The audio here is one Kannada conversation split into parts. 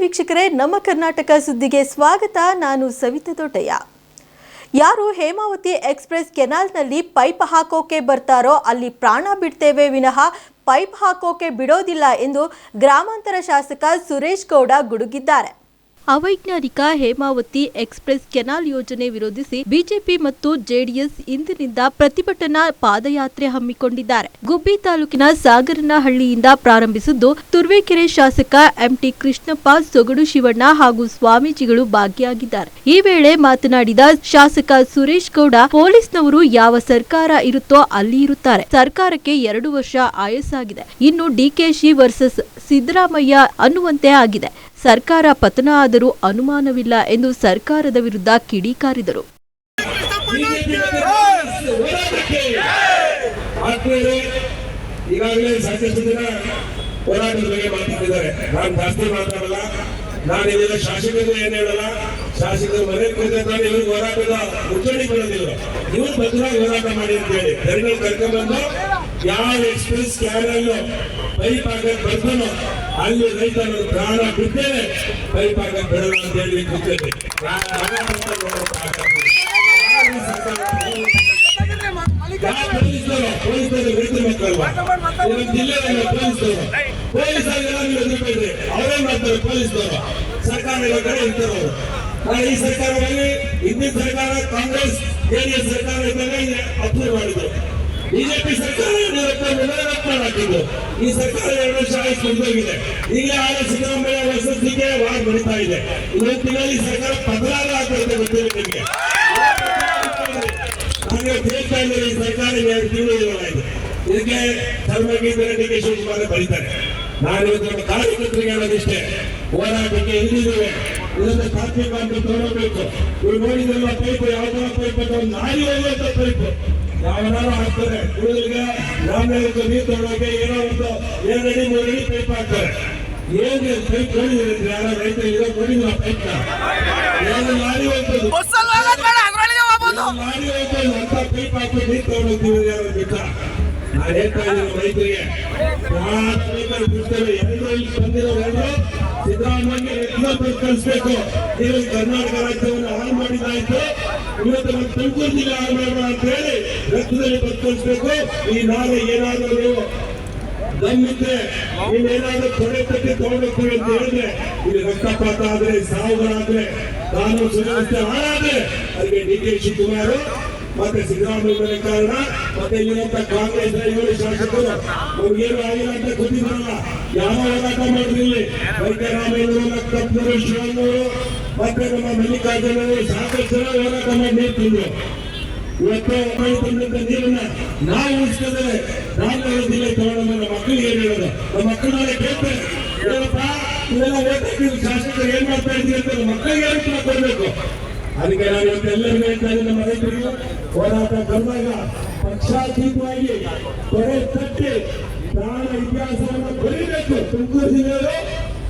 ವೀಕ್ಷಕರೇ, ನಮ್ಮ ಕರ್ನಾಟಕ ಸುದ್ದಿಗೆ ಸ್ವಾಗತ. ನಾನು ಸವಿತಾ ದೊಡ್ಡಯ್ಯ ಯಾರು ಹೇಮಾವತಿ ಎಕ್ಸ್ಪ್ರೆಸ್ ಕೆನಾಲ್ನಲ್ಲಿ ಪೈಪ್ ಹಾಕೋಕೆ ಬರ್ತಾರೋ ಅಲ್ಲಿ ಪ್ರಾಣ ಬಿಡ್ತೇವೆ ವಿನಃ ಪೈಪ್ ಹಾಕೋಕೆ ಬಿಡೋದಿಲ್ಲ ಎಂದು ಗ್ರಾಮಾಂತರ ಶಾಸಕ ಸುರೇಶ್ ಗೌಡ ಗುಡುಗಿದ್ದಾರೆ. ಅವೈಜ್ಞಾನಿಕ ಹೇಮಾವತಿ ಎಕ್ಸ್ಪ್ರೆಸ್ ಕೆನಾಲ್ ಯೋಜನೆ ವಿರೋಧಿಸಿ ಬಿಜೆಪಿ ಮತ್ತು ಜೆಡಿಎಸ್ ಇಂದಿನಿಂದ ಪ್ರತಿಭಟನಾ ಪಾದಯಾತ್ರೆ ಹಮ್ಮಿಕೊಂಡಿದ್ದಾರೆ. ಗುಬ್ಬಿ ತಾಲೂಕಿನ ಸಾಗರನಹಳ್ಳಿಯಿಂದ ಪ್ರಾರಂಭಿಸಿದ್ದು ತುರ್ವೇಕೆರೆ ಶಾಸಕ ಎಂಟಿ ಕೃಷ್ಣಪ್ಪ, ಸೊಗಡು ಶಿವಣ್ಣ ಹಾಗೂ ಸ್ವಾಮೀಜಿಗಳು ಭಾಗಿಯಾಗಿದ್ದಾರೆ. ಈ ವೇಳೆ ಮಾತನಾಡಿದ ಶಾಸಕ ಸುರೇಶ್ ಗೌಡ, ಪೊಲೀಸ್ನವರು ಯಾವ ಸರ್ಕಾರ ಇರುತ್ತೋ ಅಲ್ಲಿ ಇರುತ್ತಾರೆ. ಸರ್ಕಾರಕ್ಕೆ ಎರಡು ವರ್ಷ ಆಯಸ್ಸಾಗಿದೆ. ಇನ್ನು ಡಿಕೆಶಿ ವರ್ಸಸ್ ಸಿದ್ದರಾಮಯ್ಯ ಅನ್ನುವಂತೆ ಆಗಿದೆ. ಸರ್ಕಾರ ಪತನ ಆದರೂ ಅನುಮಾನವಿಲ್ಲ ಎಂದು ಸರ್ಕಾರದ ವಿರುದ್ಧ ಕಿಡಿಕಾರಿದರು. ಹೋರಾಟ ಮಾಡಿ ಯಾವ ಎಕ್ಸ್ಪ್ರೆಸ್ ಕ್ಯಾರಲ್ಲೂ ಪೈಪ್ ಆಗ ಬರ್ತಾನೋ ಅಲ್ಲಿ ರೈತರು ಪ್ರಾಣ ಬಿಟ್ಟೇನೆ ಕೈ ಪಾಕ ಬಿಡಲ್ಲ ಅಂತ ಹೇಳಿ ಯಾವ ಪೊಲೀಸರು ಮಾಡ್ತಾರೆ ಪೊಲೀಸರು ಅವರು ಸರ್ಕಾರದಲ್ಲಿ ಹಿಂದಿನ ಸರ್ಕಾರ ಕಾಂಗ್ರೆಸ್ ಜೆಡಿಎಸ್ ಸರ್ಕಾರ ಇದ್ದಾಗ ಮಾಡಿದ್ರು. ಬಿಜೆಪಿ ಸರ್ಕಾರ ಹಾಕಿದ್ದು ಈ ಸರ್ಕಾರ ಎರಡು ವರ್ಷ ಆಯ್ತು ಕೊಂಡೋಗಿದೆ ಈಗ ಆಗ ಸಿದ್ದರಾಮಯ್ಯ ವರ್ಷಕ್ಕೆ ವಾರ್ ಬರಿತಾ ಇದೆ. ತಿಂಗಳಲ್ಲಿ ಸರ್ಕಾರ ಬದಲಾಗ ಆಗ್ತದೆ ಗೊತ್ತಿಲ್ಲ ನಿಮಗೆ? ಹಾಗೆ ಹೇಳ್ತಾ ಇದ್ದೇನೆ ಈ ಸರ್ಕಾರ ಎರಡು ತಿಂಗಳು ಇದಕ್ಕೆ ಧರ್ಮಗೀತರ ಡಿ ಕೆ ಶಿವಕುಮಾರ್ ಬರೀತಾರೆ. ನಾನು ನಮ್ಮ ಕಾರ್ಯಕರ್ತರಿಗೆ ಹೇಳೋದಿಷ್ಟೇ. ಹೋರಾಟಕ್ಕೆ ಇಲ್ಲಿದ್ದೇವೆ ಇದನ್ನು ತಾತ್ವಿಕ ಅಂತ ತೋರಬೇಕು ಇವ್ರು ನೋಡಿದ್ರಲ್ಲ ಪೈಪ್ ಯಾವ್ದಾರ ಪೈಪ್ ಒಂದು ನಾಯಿ ಹೋಗುವಂತ ಪೈಪ್ ಯಾವನಾರು ಹಾಕ್ತಾರೆ ಉಳಿದ್ರಿಗೆ ರಾಮನಗರಕ್ಕೆ ನೀರು ತಗೊಳ್ಳೋಕೆ ಏನೋ ಒಂದು ಎರಡಡಿ ಮೂರಡಿ ಪೈಪ್ ಹಾಕ್ತಾರೆ. ಏನು ಪೈಪ್ ನೋಡಿದ್ರೆ ಯಾರ ರೈತರು ಇದೋ ನೋಡಿದ್ರ ಪೈಪ್ ಏನು ಲಾರಿ ಹೋಗ್ತದೆ ಲಾರಿ ಹೋಗ್ತದೆ ಅಂತ ಪೈಪ್ ಹಾಕಿ ನೀರು ತಗೊಂಡೋಗ್ತೀವಿ ಯಾರು ನಾನು ಹೇಳ್ತಾ ಇದ್ದೀನಿ ರೈತರಿಗೆ ಯಾರು ರೈತರು ಬಿಡ್ತೇವೆ ಎಲ್ಲರೂ ಇಲ್ಲಿ ಬಂದಿರೋ ಎಲ್ಲರೂ ಸಿದ್ದರಾಮಯ್ಯ ಈ ಕರ್ನಾಟಕ ರಾಜ್ಯವನ್ನು ಹಾಳು ಮಾಡಿದ್ದಾಯ್ತು ಇವತ್ತು ನಮ್ಮ ತುಮಕೂರು ಜಿಲ್ಲೆ ಹಾಳು ಮಾಡೋಣ ಅಂತ ಹೇಳಿ ರಕ್ತದಲ್ಲಿ ಕಳಿಸ್ಬೇಕು ಈ ನಾಳೆ ಏನಾದರೂ ನೀವು ನಮ್ಮಿದ್ರೆ ನೀವೇನಾದ್ರೂ ತೊಡೆ ತಟ್ಟಿ ತಗೊಂಡೋಗ್ತೀವಿ ಅಂತ ಹೇಳಿದ್ರೆ ಇಲ್ಲಿ ರಕ್ತಪಾತ ಆದ್ರೆ ಸಾವುಗಳಾದ್ರೆ ಕಾನೂನು ಸುವ್ಯವಸ್ಥೆ ಹಾಳಾದ್ರೆ ಅದಕ್ಕೆ ಡಿ ಕೆ ಶಿವಕುಮಾರ್ ಮತ್ತೆ ಸಿದ್ದರಾಮಯ್ಯ ಕಾರಣ, ಮತ್ತೆ ಇಲ್ಲಿರುವಂತ ಕಾಂಗ್ರೆಸ್ ಇವರು ಶಾಸಕರು. ಅವ್ರಿಗೇನು ಆಗಿಲ್ಲ ಅಂತ ಗೊತ್ತಿದ್ರಲ್ಲ. ಯಾವ ಹೋರಾಟ ಮಾಡಿದ್ರಿ? ವೈದ್ಯರಾಮಯ್ಯವರು ಶಿವಣ್ಣವರು, ಮತ್ತೆ ನಮ್ಮ ಮಲ್ಲಿಕಾರ್ಜುನ ಸಾಕಷ್ಟು ಹೋರಾಟ ಮಾಡಿ ನೀರು ತಂದ್ರು ಇವತ್ತು ಮಳೆ ತಂದಂತ ನೀರನ್ನ ನಾವು ರಾಮನಗರ ಜಿಲ್ಲೆ ತಗೊಂಡು ಮಕ್ಕಳಿಗೆ ಏನ್ ಹೇಳೋದು? ನಮ್ಮ ಮಕ್ಕಳು ನಾಳೆ ಕೇಳ್ತಾರೆ ಶಾಸಕರು, ಏನ್ ಮಾಡ್ತಾ ಇದ್ದೀವಿ ಅಂತ ಮಕ್ಕಳಿಗೆ ಏನು ಕೊಡ್ಬೇಕು ಅದಕ್ಕೆ ನಾನು ಎಲ್ಲರಿಗೂ ಹೇಳ್ತಾ ಇದ್ದೀನಿ ರೈತರಿಗೆ ಹೋರಾಟ ಬಂದಾಗ ಪಕ್ಷಾತೀತವಾಗಿ ಕೊರೆ ತಟ್ಟಿ ಪ್ರಾಣ ಇತಿಹಾಸವನ್ನು ಬರೀಬೇಕು ತುಮಕೂರು ಜಿಲ್ಲೆಯಲ್ಲಿ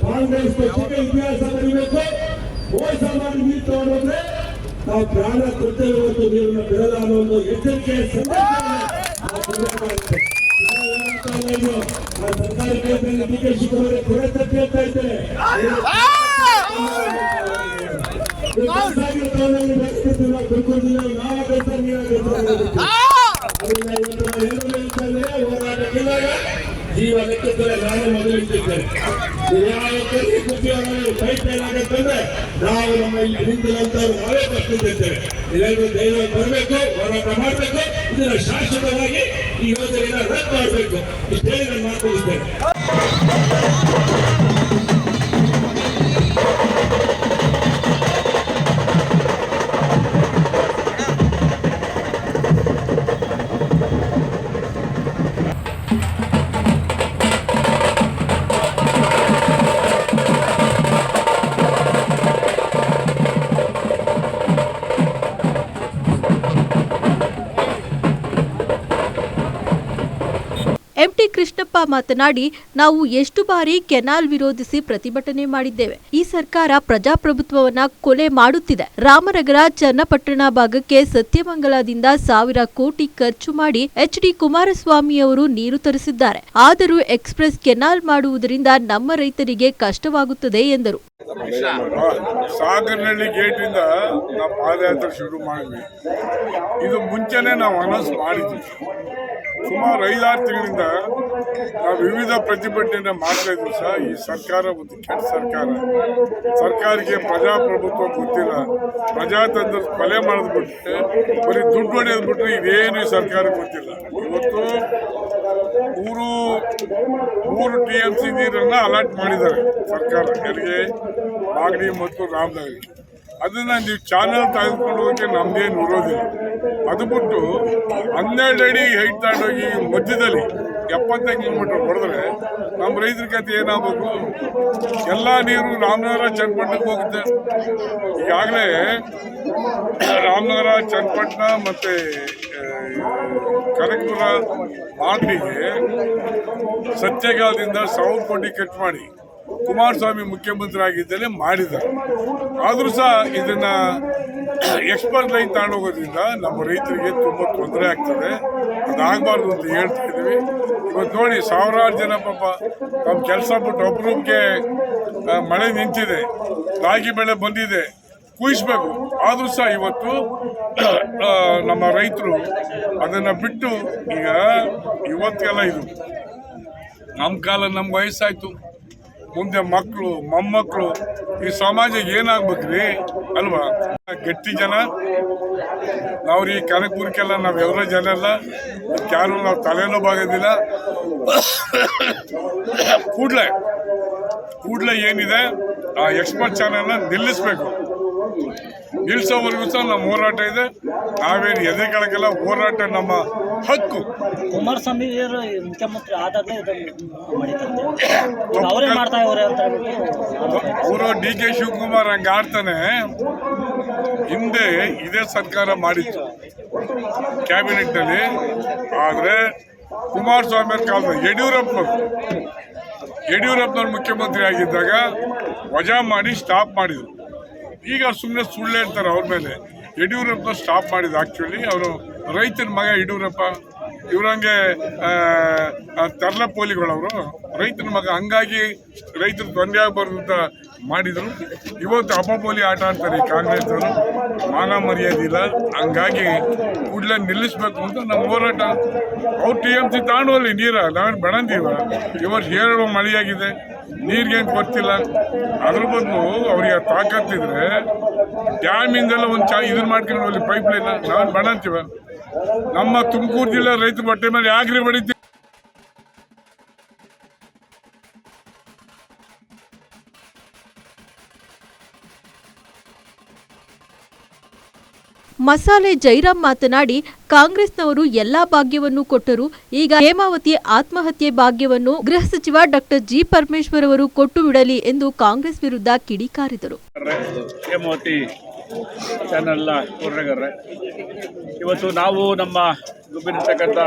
ಕಾಂಗ್ರೆಸ್ ಪಕ್ಷಕ್ಕೆ ಇತಿಹಾಸ ಬರೀಬೇಕು ಮೋಸ ಮಾಡಿ ನೀರು ತಗೊಂಡ್ರೆ ನಾವು ಪ್ರಾಣ ಕೊಡ್ತೇವೆ ಮತ್ತು ನೀರನ್ನ ಬಿಡದ ಒಂದು ಎಚ್ಚರಿಕೆ ಸರ್ಕಾರಿ ಡಿ ಕೆ ಶಿವಕುಮಾರ್ ಕೊರೆ ತಟ್ಟಿ ಇದ್ದೇನೆ ನೀವು ಖರ್ಚಾಗಿರೋ ಕಾಲದಲ್ಲಿ ಬೆಳೆಸ್ತಿದ್ದೀವಿ ನಾವು ತುಮಕೂರು ಜಿಲ್ಲೆಯಲ್ಲಿ ನಾವು ಕೆಲಸ ನೀವೇ ಕೆಲಸ ಮಾಡಬೇಕು. ಅದರಿಂದ ಇವತ್ತು ನಾವು ಏನು ಹೇಳ್ತಾ ಇದ್ದೇವೆ, ಹೋರಾಟಕ್ಕಿದ್ದಾಗ ಜೀವ ಲೆಕ್ಕಿದ್ರೆ ನಾನು ಮೊದಲು ಇಟ್ಟಿದ್ದೇನೆ ನೀವು ನಮ್ಮ ಇಲ್ಲಿ ನಿಂತಿರುವಂತವ್ರು ನಾವೇ ಪ್ರಶ್ನಿಸಿದ್ದೇವೆ ಇದೆಲ್ಲರೂ ಧೈರ್ಯ ಬರಬೇಕು ಹೋರಾಟ ಮಾಡಬೇಕು ಇದನ್ನ ಶಾಶ್ವತವಾಗಿ ಈ ಯೋಜನೆಯನ್ನು ರದ್ದು ಮಾಡಬೇಕು ಇಷ್ಟೇ ನಾನು ಮಾತುಳಿಸ್ತೇನೆ ಕೃಷ್ಣಪ್ಪ ಮಾತನಾಡಿ, ನಾವು ಎಷ್ಟು ಬಾರಿ ಕೆನಾಲ್ ವಿರೋಧಿಸಿ ಪ್ರತಿಭಟನೆ ಮಾಡಿದ್ದೇವೆ. ಈ ಸರ್ಕಾರ ಪ್ರಜಾಪ್ರಭುತ್ವವನ್ನ ಕೊಲೆ ಮಾಡುತ್ತಿದೆ. ರಾಮನಗರ ಚನ್ನಪಟ್ಟಣ ಭಾಗಕ್ಕೆ ಸತ್ಯಮಂಗಲದಿಂದ ಸಾವಿರ ಕೋಟಿ ಖರ್ಚು ಮಾಡಿ ಎಚ್ ಡಿ ಕುಮಾರಸ್ವಾಮಿಯವರು ನೀರು ತರಿಸಿದ್ದಾರೆ. ಆದರೂ ಎಕ್ಸ್ಪ್ರೆಸ್ ಕೆನಾಲ್ ಮಾಡುವುದರಿಂದ ನಮ್ಮ ರೈತರಿಗೆ ಕಷ್ಟವಾಗುತ್ತದೆ ಎಂದರು. ಸಾಗರನಹಳ್ಳಿ ಗೇಟಿಂದ ನಾವು ಪಾದಯಾತ್ರೆ ಶುರು ಮಾಡಿದ್ವಿ. ಇದು ಮುಂಚೆನೇ ನಾವು ಅನೌನ್ಸ್ ಮಾಡಿದ್ವಿ. ಸುಮಾರು ಐದಾರು ತಿಂಗಳಿಂದ ನಾವು ವಿವಿಧ ಪ್ರತಿಭಟನೆ ಮಾಡ್ತಾ ಇದ್ವಿ ಸಹ ಈ ಸರ್ಕಾರ ಒಂದು ಕೆಟ್ಟ ಸರ್ಕಾರ. ಸರ್ಕಾರಕ್ಕೆ ಪ್ರಜಾಪ್ರಭುತ್ವ ಗೊತ್ತಿಲ್ಲ. ಪ್ರಜಾತಂತ್ರ ಕೊಲೆ ಮಾಡಿದ್ಬಿಟ್ರೆ ಬರೀ ದುಡ್ಡು ಹೊಡೆಯೋದು ಬಿಟ್ಟರೆ ಇದೇನು ಈ ಸರ್ಕಾರಕ್ಕೆ ಗೊತ್ತಿಲ್ಲ. ಇವತ್ತು ಮೂರು ಮೂರು ಟಿ ಎಂ ಸಿ ನೀರನ್ನು ಅಲರ್ಟ್ ಮಾಡಿದ್ದಾರೆ ಸರ್ಕಾರ. ಯಾರಿಗೆ ಮಾಗಡಿ ಮತ್ತು ರಾಮನಗರಿ. ಅದನ್ನು ನೀವು ಚಾನಲ್ ತೆಗೆದುಕೊಂಡು ಹೋಗಿ ನಮ್ದೇನು ಇರೋದಿಲ್ಲ. ಅದು ಬಿಟ್ಟು ಹನ್ನೆರಡು ಅಡಿ ಹೈಟ್ ತಗೊಂಡೋಗಿ ಮಧ್ಯದಲ್ಲಿ ಎಪ್ಪತ್ತೈದು ಕಿಲೋಮೀಟರ್ ಹೊಡೆದ್ರೆ ನಮ್ಮ ರೈತರ ಕತೆ ಏನಾಗಬೇಕು? ಎಲ್ಲ ನೀರು ರಾಮನಗರ ಚನ್ನಪಟ್ಟಣಕ್ಕೆ ಹೋಗುತ್ತೆ. ಈಗಾಗಲೇ ರಾಮನಗರ, ಚನ್ನಪಟ್ಟಣ ಮತ್ತು ಕನಕಪುರ ಮಾಗಡಿಗೆ ಸತ್ಯಗಾಲದಿಂದ ಸಾವಿರ ಕೋಟಿ ಕಟ್ ಮಾಡಿ ಕುಮಾರಸ್ವಾಮಿ ಮುಖ್ಯಮಂತ್ರಿ ಆಗಿದ್ದಲ್ಲಿ ಮಾಡಿದ್ದಾರೆ. ಆದರೂ ಸಹ ಇದನ್ನ ಎಕ್ಸ್ಪರ್ಟ್ ಲೈನ್ ತಗೊಂಡೋಗೋದ್ರಿಂದ ನಮ್ಮ ರೈತರಿಗೆ ತುಂಬ ತೊಂದರೆ ಆಗ್ತದೆ. ಅದಾಗಬಾರ್ದು ಅಂತ ಹೇಳ್ತಾ ಇದ್ದೀವಿ. ಇವತ್ತು ನೋಡಿ ಸಾವಿರಾರು ಜನ ಪಾಪ ನಮ್ಮ ಕೆಲಸ ಬಿಟ್ಟು ಒಬ್ಬರಿಗೆ ಮಳೆ ನಿಂತಿದೆ. ರಾಗಿ ಬೆಳೆ ಬಂದಿದೆ. ಕುಯಿಸ್ಬೇಕು. ಆದರೂ ಸಹ ಇವತ್ತು ನಮ್ಮ ರೈತರು ಅದನ್ನು ಬಿಟ್ಟು ಈಗ ಇವತ್ತಿಗೆಲ್ಲ ಇದು. ನಮ್ಮ ಕಾಲ ನಮ್ಗೆ ವಯಸ್ಸಾಯ್ತು. ಮುಂದೆ ಮಕ್ಕಳು, ಮೊಮ್ಮಕ್ಕಳು, ಈ ಸಮಾಜ ಏನಾಗ್ಬೇಕ್ರಿ? ಅಲ್ವಾ? ಗಟ್ಟಿ ಜನ. ನಾವ್ರೀ ಕನಕಪುರಕ್ಕೆಲ್ಲ ನಾವು ಎಲ್ಲ ಜನ ಎಲ್ಲ ಯಾರು ನಾವು ತಲೆನೂ ಬಾಗೋದಿಲ್ಲ. ಕೂಡಲೇ ಕೂಡಲೇ ಏನಿದೆ? ಆ ಎಕ್ಸ್ಪರ್ಟ್ ಚಾನಲ್ನ ನಿಲ್ಲಿಸ್ಬೇಕು. ನಿಲ್ಲಿಸೋವರೆಗೂ ಸಹ ನಮ್ಮ ಹೋರಾಟ ಇದೆ. ನಾವೇನು ಎದೆ ಕೆಳಗೆಲ್ಲ ಹೋರಾಟ ನಮ್ಮ ಹಕ್ಕು. ಕುಮಾರಸ್ವಾಮಿ ಮುಖ್ಯಮಂತ್ರಿ ಆದಾಗಲೇ ಅವರೇ ಡಿ ಕೆ ಶಿವಕುಮಾರ್ ಹಂಗೆ ಆಡ್ತಾನೆ. ಹಿಂದೆ ಇದೇ ಸರ್ಕಾರ ಮಾಡಿತ್ತು ಕ್ಯಾಬಿನೆಟ್ನಲ್ಲಿ. ಆದರೆ ಕುಮಾರಸ್ವಾಮಿ ಅವ್ರ ಕಾಲದ ಯಡಿಯೂರಪ್ಪನವರು ಯಡಿಯೂರಪ್ಪನವ್ರು ಮುಖ್ಯಮಂತ್ರಿ ಆಗಿದ್ದಾಗ ವಜಾ ಮಾಡಿ ಸ್ಟಾಪ್ ಮಾಡಿದ್ರು. ಈಗ ಸುಮ್ಮನೆ ಸುಳ್ಳು ಹೇಳ್ತಾರೆ ಅವ್ರ ಮೇಲೆ. ಯಡಿಯೂರಪ್ಪ ಸ್ಟಾಪ್ ಮಾಡಿದ್ದು ಆ್ಯಕ್ಚುಲಿ ಅವರು ರೈತನ ಮಗ ಯಡಿಯೂರಪ್ಪ. ಇವ್ರಂಗೆ ತರ್ಲ ಪೋಲಿಗಳವರು ರೈತನ ಮಗ. ಹಂಗಾಗಿ ರೈತರು ತೊಂದರೆ ಆಗಬಾರ್ದು ಅಂತ ಮಾಡಿದರು. ಇವತ್ತು ಅಪಪೋಲಿ ಆಟ ಆಡ್ತಾರೆ ಈ ಕಾಂಗ್ರೆಸ್ ಅವರು ಮಾನ ಮರ್ಯಾದೆ ಇಲ್ಲ. ಹಂಗಾಗಿ ಕೂಡಲೇ ನಿಲ್ಲಿಸ್ಬೇಕು ಅಂತ ನಮ್ಮ ಹೋರಾಟ. ಅವ್ರು ಟಿ ಎಂ ಸಿ ತಾಣುವಲ್ಲಿ ನೀರ, ನಾವೇನು ಬೆಳಂದೀವ ಇವತ್ತು ಹೇಳುವ ಮಳೆಯಾಗಿದೆ. ನೀರಿಗೇನು ಗೊತ್ತಿಲ್ಲ. ಅದ್ರ ಬದಲು ಅವ್ರಿಗೆ ತಾಕತ್ತಿದ್ರೆ ಡ್ಯಾಮಿಂದೆಲ್ಲ ಒಂದು ಚಾ ಇದನ್ನ ಮಾಡ್ಕೊಂಡು ಅಲ್ಲಿ ಪೈಪ್ ಲೈನ್ ನಾವೇನು ಬೆಳಂತೀವ ನಮ್ಮ ತುಮಕೂರು ಜಿಲ್ಲೆ ರೈತ ಬಟ್ಟೆ ಮೇಲೆ ಯಾಕ್ರಿ ಬಡಿತೀವಿ ಮಸಾಲೆ ಜೈರಾಮ್ ಮಾತನಾಡಿ, ಕಾಂಗ್ರೆಸ್ನವರು ಎಲ್ಲಾ ಭಾಗ್ಯವನ್ನು ಕೊಟ್ಟರು. ಈಗ ಹೇಮಾವತಿ ಆತ್ಮಹತ್ಯೆ ಭಾಗ್ಯವನ್ನು ಗೃಹ ಸಚಿವ ಡಾಕ್ಟರ್ ಜಿ. ಪರಮೇಶ್ವರ್ ಅವರು ಕೊಟ್ಟು ಬಿಡಲಿ ಎಂದು ಕಾಂಗ್ರೆಸ್ ವಿರುದ್ಧ ಕಿಡಿಕಾರಿದರು. ಚಾನೆಲ್ನ ಕೊರ್ರಗರ್ರೆ ಇವತ್ತು ನಾವು ನಮ್ಮ ಗುಬ್ಬಿರ್ತಕ್ಕಂಥ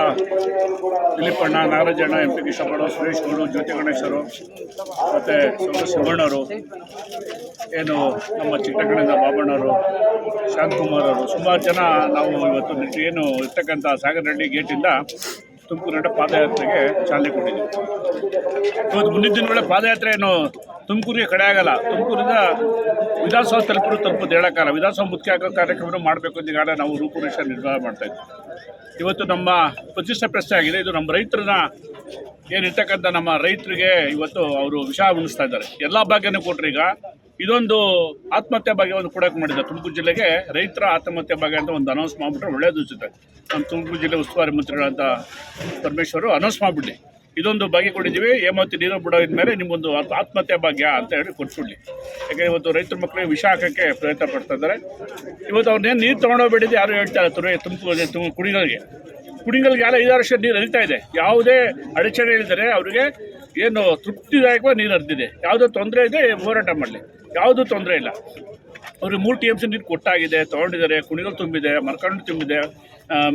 ದಿಲೀಪಣ್ಣ ನಾಗರಾಜಣ್ಣ ಎಂ ಪಿ ಕೃಷ್ಣಪ್ಪಣ್ಣ ಸುರೇಶ್ ಗೌಡು ಜ್ಯೋತಿ ಗಣೇಶರು ಮತ್ತು ಸೌರ ಶಿವಣ್ಣವರು ಏನು ನಮ್ಮ ಚಿಕ್ಕಕಡೆಯಿಂದ ಬಾಬಣ್ಣವರು ಶಾಂತಕುಮಾರ್ ಅವರು. ಸುಮಾರು ಜನ ನಾವು ಇವತ್ತು ಏನು ಇರ್ತಕ್ಕಂಥ ಸಾಗರಹಳ್ಳಿ ಗೇಟಿಂದ ತುಮಕೂರು ಪಾದಯಾತ್ರೆಗೆ ಚಾಲನೆ ಕೊಟ್ಟಿದ್ದೀವಿ. ಇವತ್ತು ಮುಂದಿನ ದಿನಗಳ ಪಾದಯಾತ್ರೆ ಏನು ತುಮಕೂರಿಗೆ ಕಡೆ ಆಗಲ್ಲ. ತುಮಕೂರಿಂದ ವಿಧಾನಸೌಧ ತಲುಪರು ತಲುಪೋದು ಹೇಳೋಕ್ಕಲ್ಲ ವಿಧಾನಸೌಧ ಮುಖ್ಯ ಆಗೋ ಕಾರ್ಯಕ್ರಮ ಮಾಡಬೇಕು ಅಂತ ಈಗಾಗಲೇ ನಾವು ರೂಪುರೇಷ ನಿರ್ಧಾರ ಮಾಡ್ತಾ ಇದ್ದೀವಿ ಇವತ್ತು ನಮ್ಮ ಪ್ರತಿಷ್ಠೆ ಪ್ರಶ್ನೆ ಆಗಿದೆ. ಇದು ನಮ್ಮ ರೈತರನ್ನ ಏನಿರ್ತಕ್ಕಂಥ ನಮ್ಮ ರೈತರಿಗೆ ಇವತ್ತು ಅವರು ವಿಷ ಉಣಿಸ್ತಾ ಇದ್ದಾರೆ. ಎಲ್ಲ ಭಾಗ್ಯನೂ ಕೊಟ್ಟರು ಈಗ. ಇದೊಂದು ಆತ್ಮಹತ್ಯೆ ಭಾಗ್ಯ ಒಂದು ಕೊಡೋಕೆ ಮಾಡಿದೆ ತುಮಕೂರು ಜಿಲ್ಲೆಗೆ ರೈತರ ಆತ್ಮಹತ್ಯೆ ಭಾಗ್ಯ ಅಂತ ಒಂದು ಅನೌನ್ಸ್ ಮಾಡಿಬಿಟ್ರೆ ಒಳ್ಳೆಯದು ಅನಿಸುತ್ತೆ. ನಮ್ಮ ತುಮಕೂರು ಜಿಲ್ಲೆ ಉಸ್ತುವಾರಿ ಮಂತ್ರಿಗಳಂತ ಪರಮೇಶ್ವರು ಅನೌನ್ಸ್ ಮಾಡಿಬಿಡ್ಲಿ ಇದೊಂದು ಬಗೆ ಕೊಟ್ಟಿದ್ದೀವಿ ಹೇಮಾವತಿ ನೀರು ಬಿಡೋದ ಮೇಲೆ ನಿಮ್ಮೊಂದು ಆತ್- ಆತ್ಮಹತ್ಯೆ ಭಾಗ್ಯ ಅಂತ ಹೇಳಿ ಕೊಟ್ಬಿಡ್ಲಿ. ಯಾಕೆ ಇವತ್ತು ರೈತರ ಮಕ್ಕಳಿಗೆ ವಿಷ ಹಾಕೋಕ್ಕೆ ಪ್ರಯತ್ನ ಪಡ್ತಾ ಇದ್ದಾರೆ. ಇವತ್ತು ಅವ್ರನ್ನೇನು ನೀರು ತೊಗೊಂಡೋಗ್ಬಿಟ್ಟಿದ್ದು ಯಾರು ಹೇಳ್ತಾ ತುರೆ ತುಮಕೂರು ತುಮ ಕುಡಿಗಳಿಗೆ ಕುಡಿಗಳಿಗೆ ಯಾರು ಐದಾರು ವರ್ಷ ನೀರು ಹರಿತಾ ಇದೆ. ಯಾವುದೇ ಅಡಚಣೆ ಇಲ್ಲದರೆ ಅವರಿಗೆ ಏನು ತೃಪ್ತಿದಾಯಕವಾಗಿ ನೀರು ಹರಿದಿದೆ. ಯಾವುದೋ ತೊಂದರೆ ಇದೆ, ಹೋರಾಟ ಮಾಡಲಿ. ಯಾವುದೂ ತೊಂದರೆ ಇಲ್ಲ. ಅವ್ರಿಗೆ ಮೂರು ಟಿ ಎಂ ಸಿ ನೀರು ಕೊಟ್ಟಾಗಿದೆ, ತೊಗೊಂಡಿದ್ದಾರೆ. ಕುಣಿಗಳು ತುಂಬಿದೆ, ಮರ್ಕಂಡು ತುಂಬಿದೆ.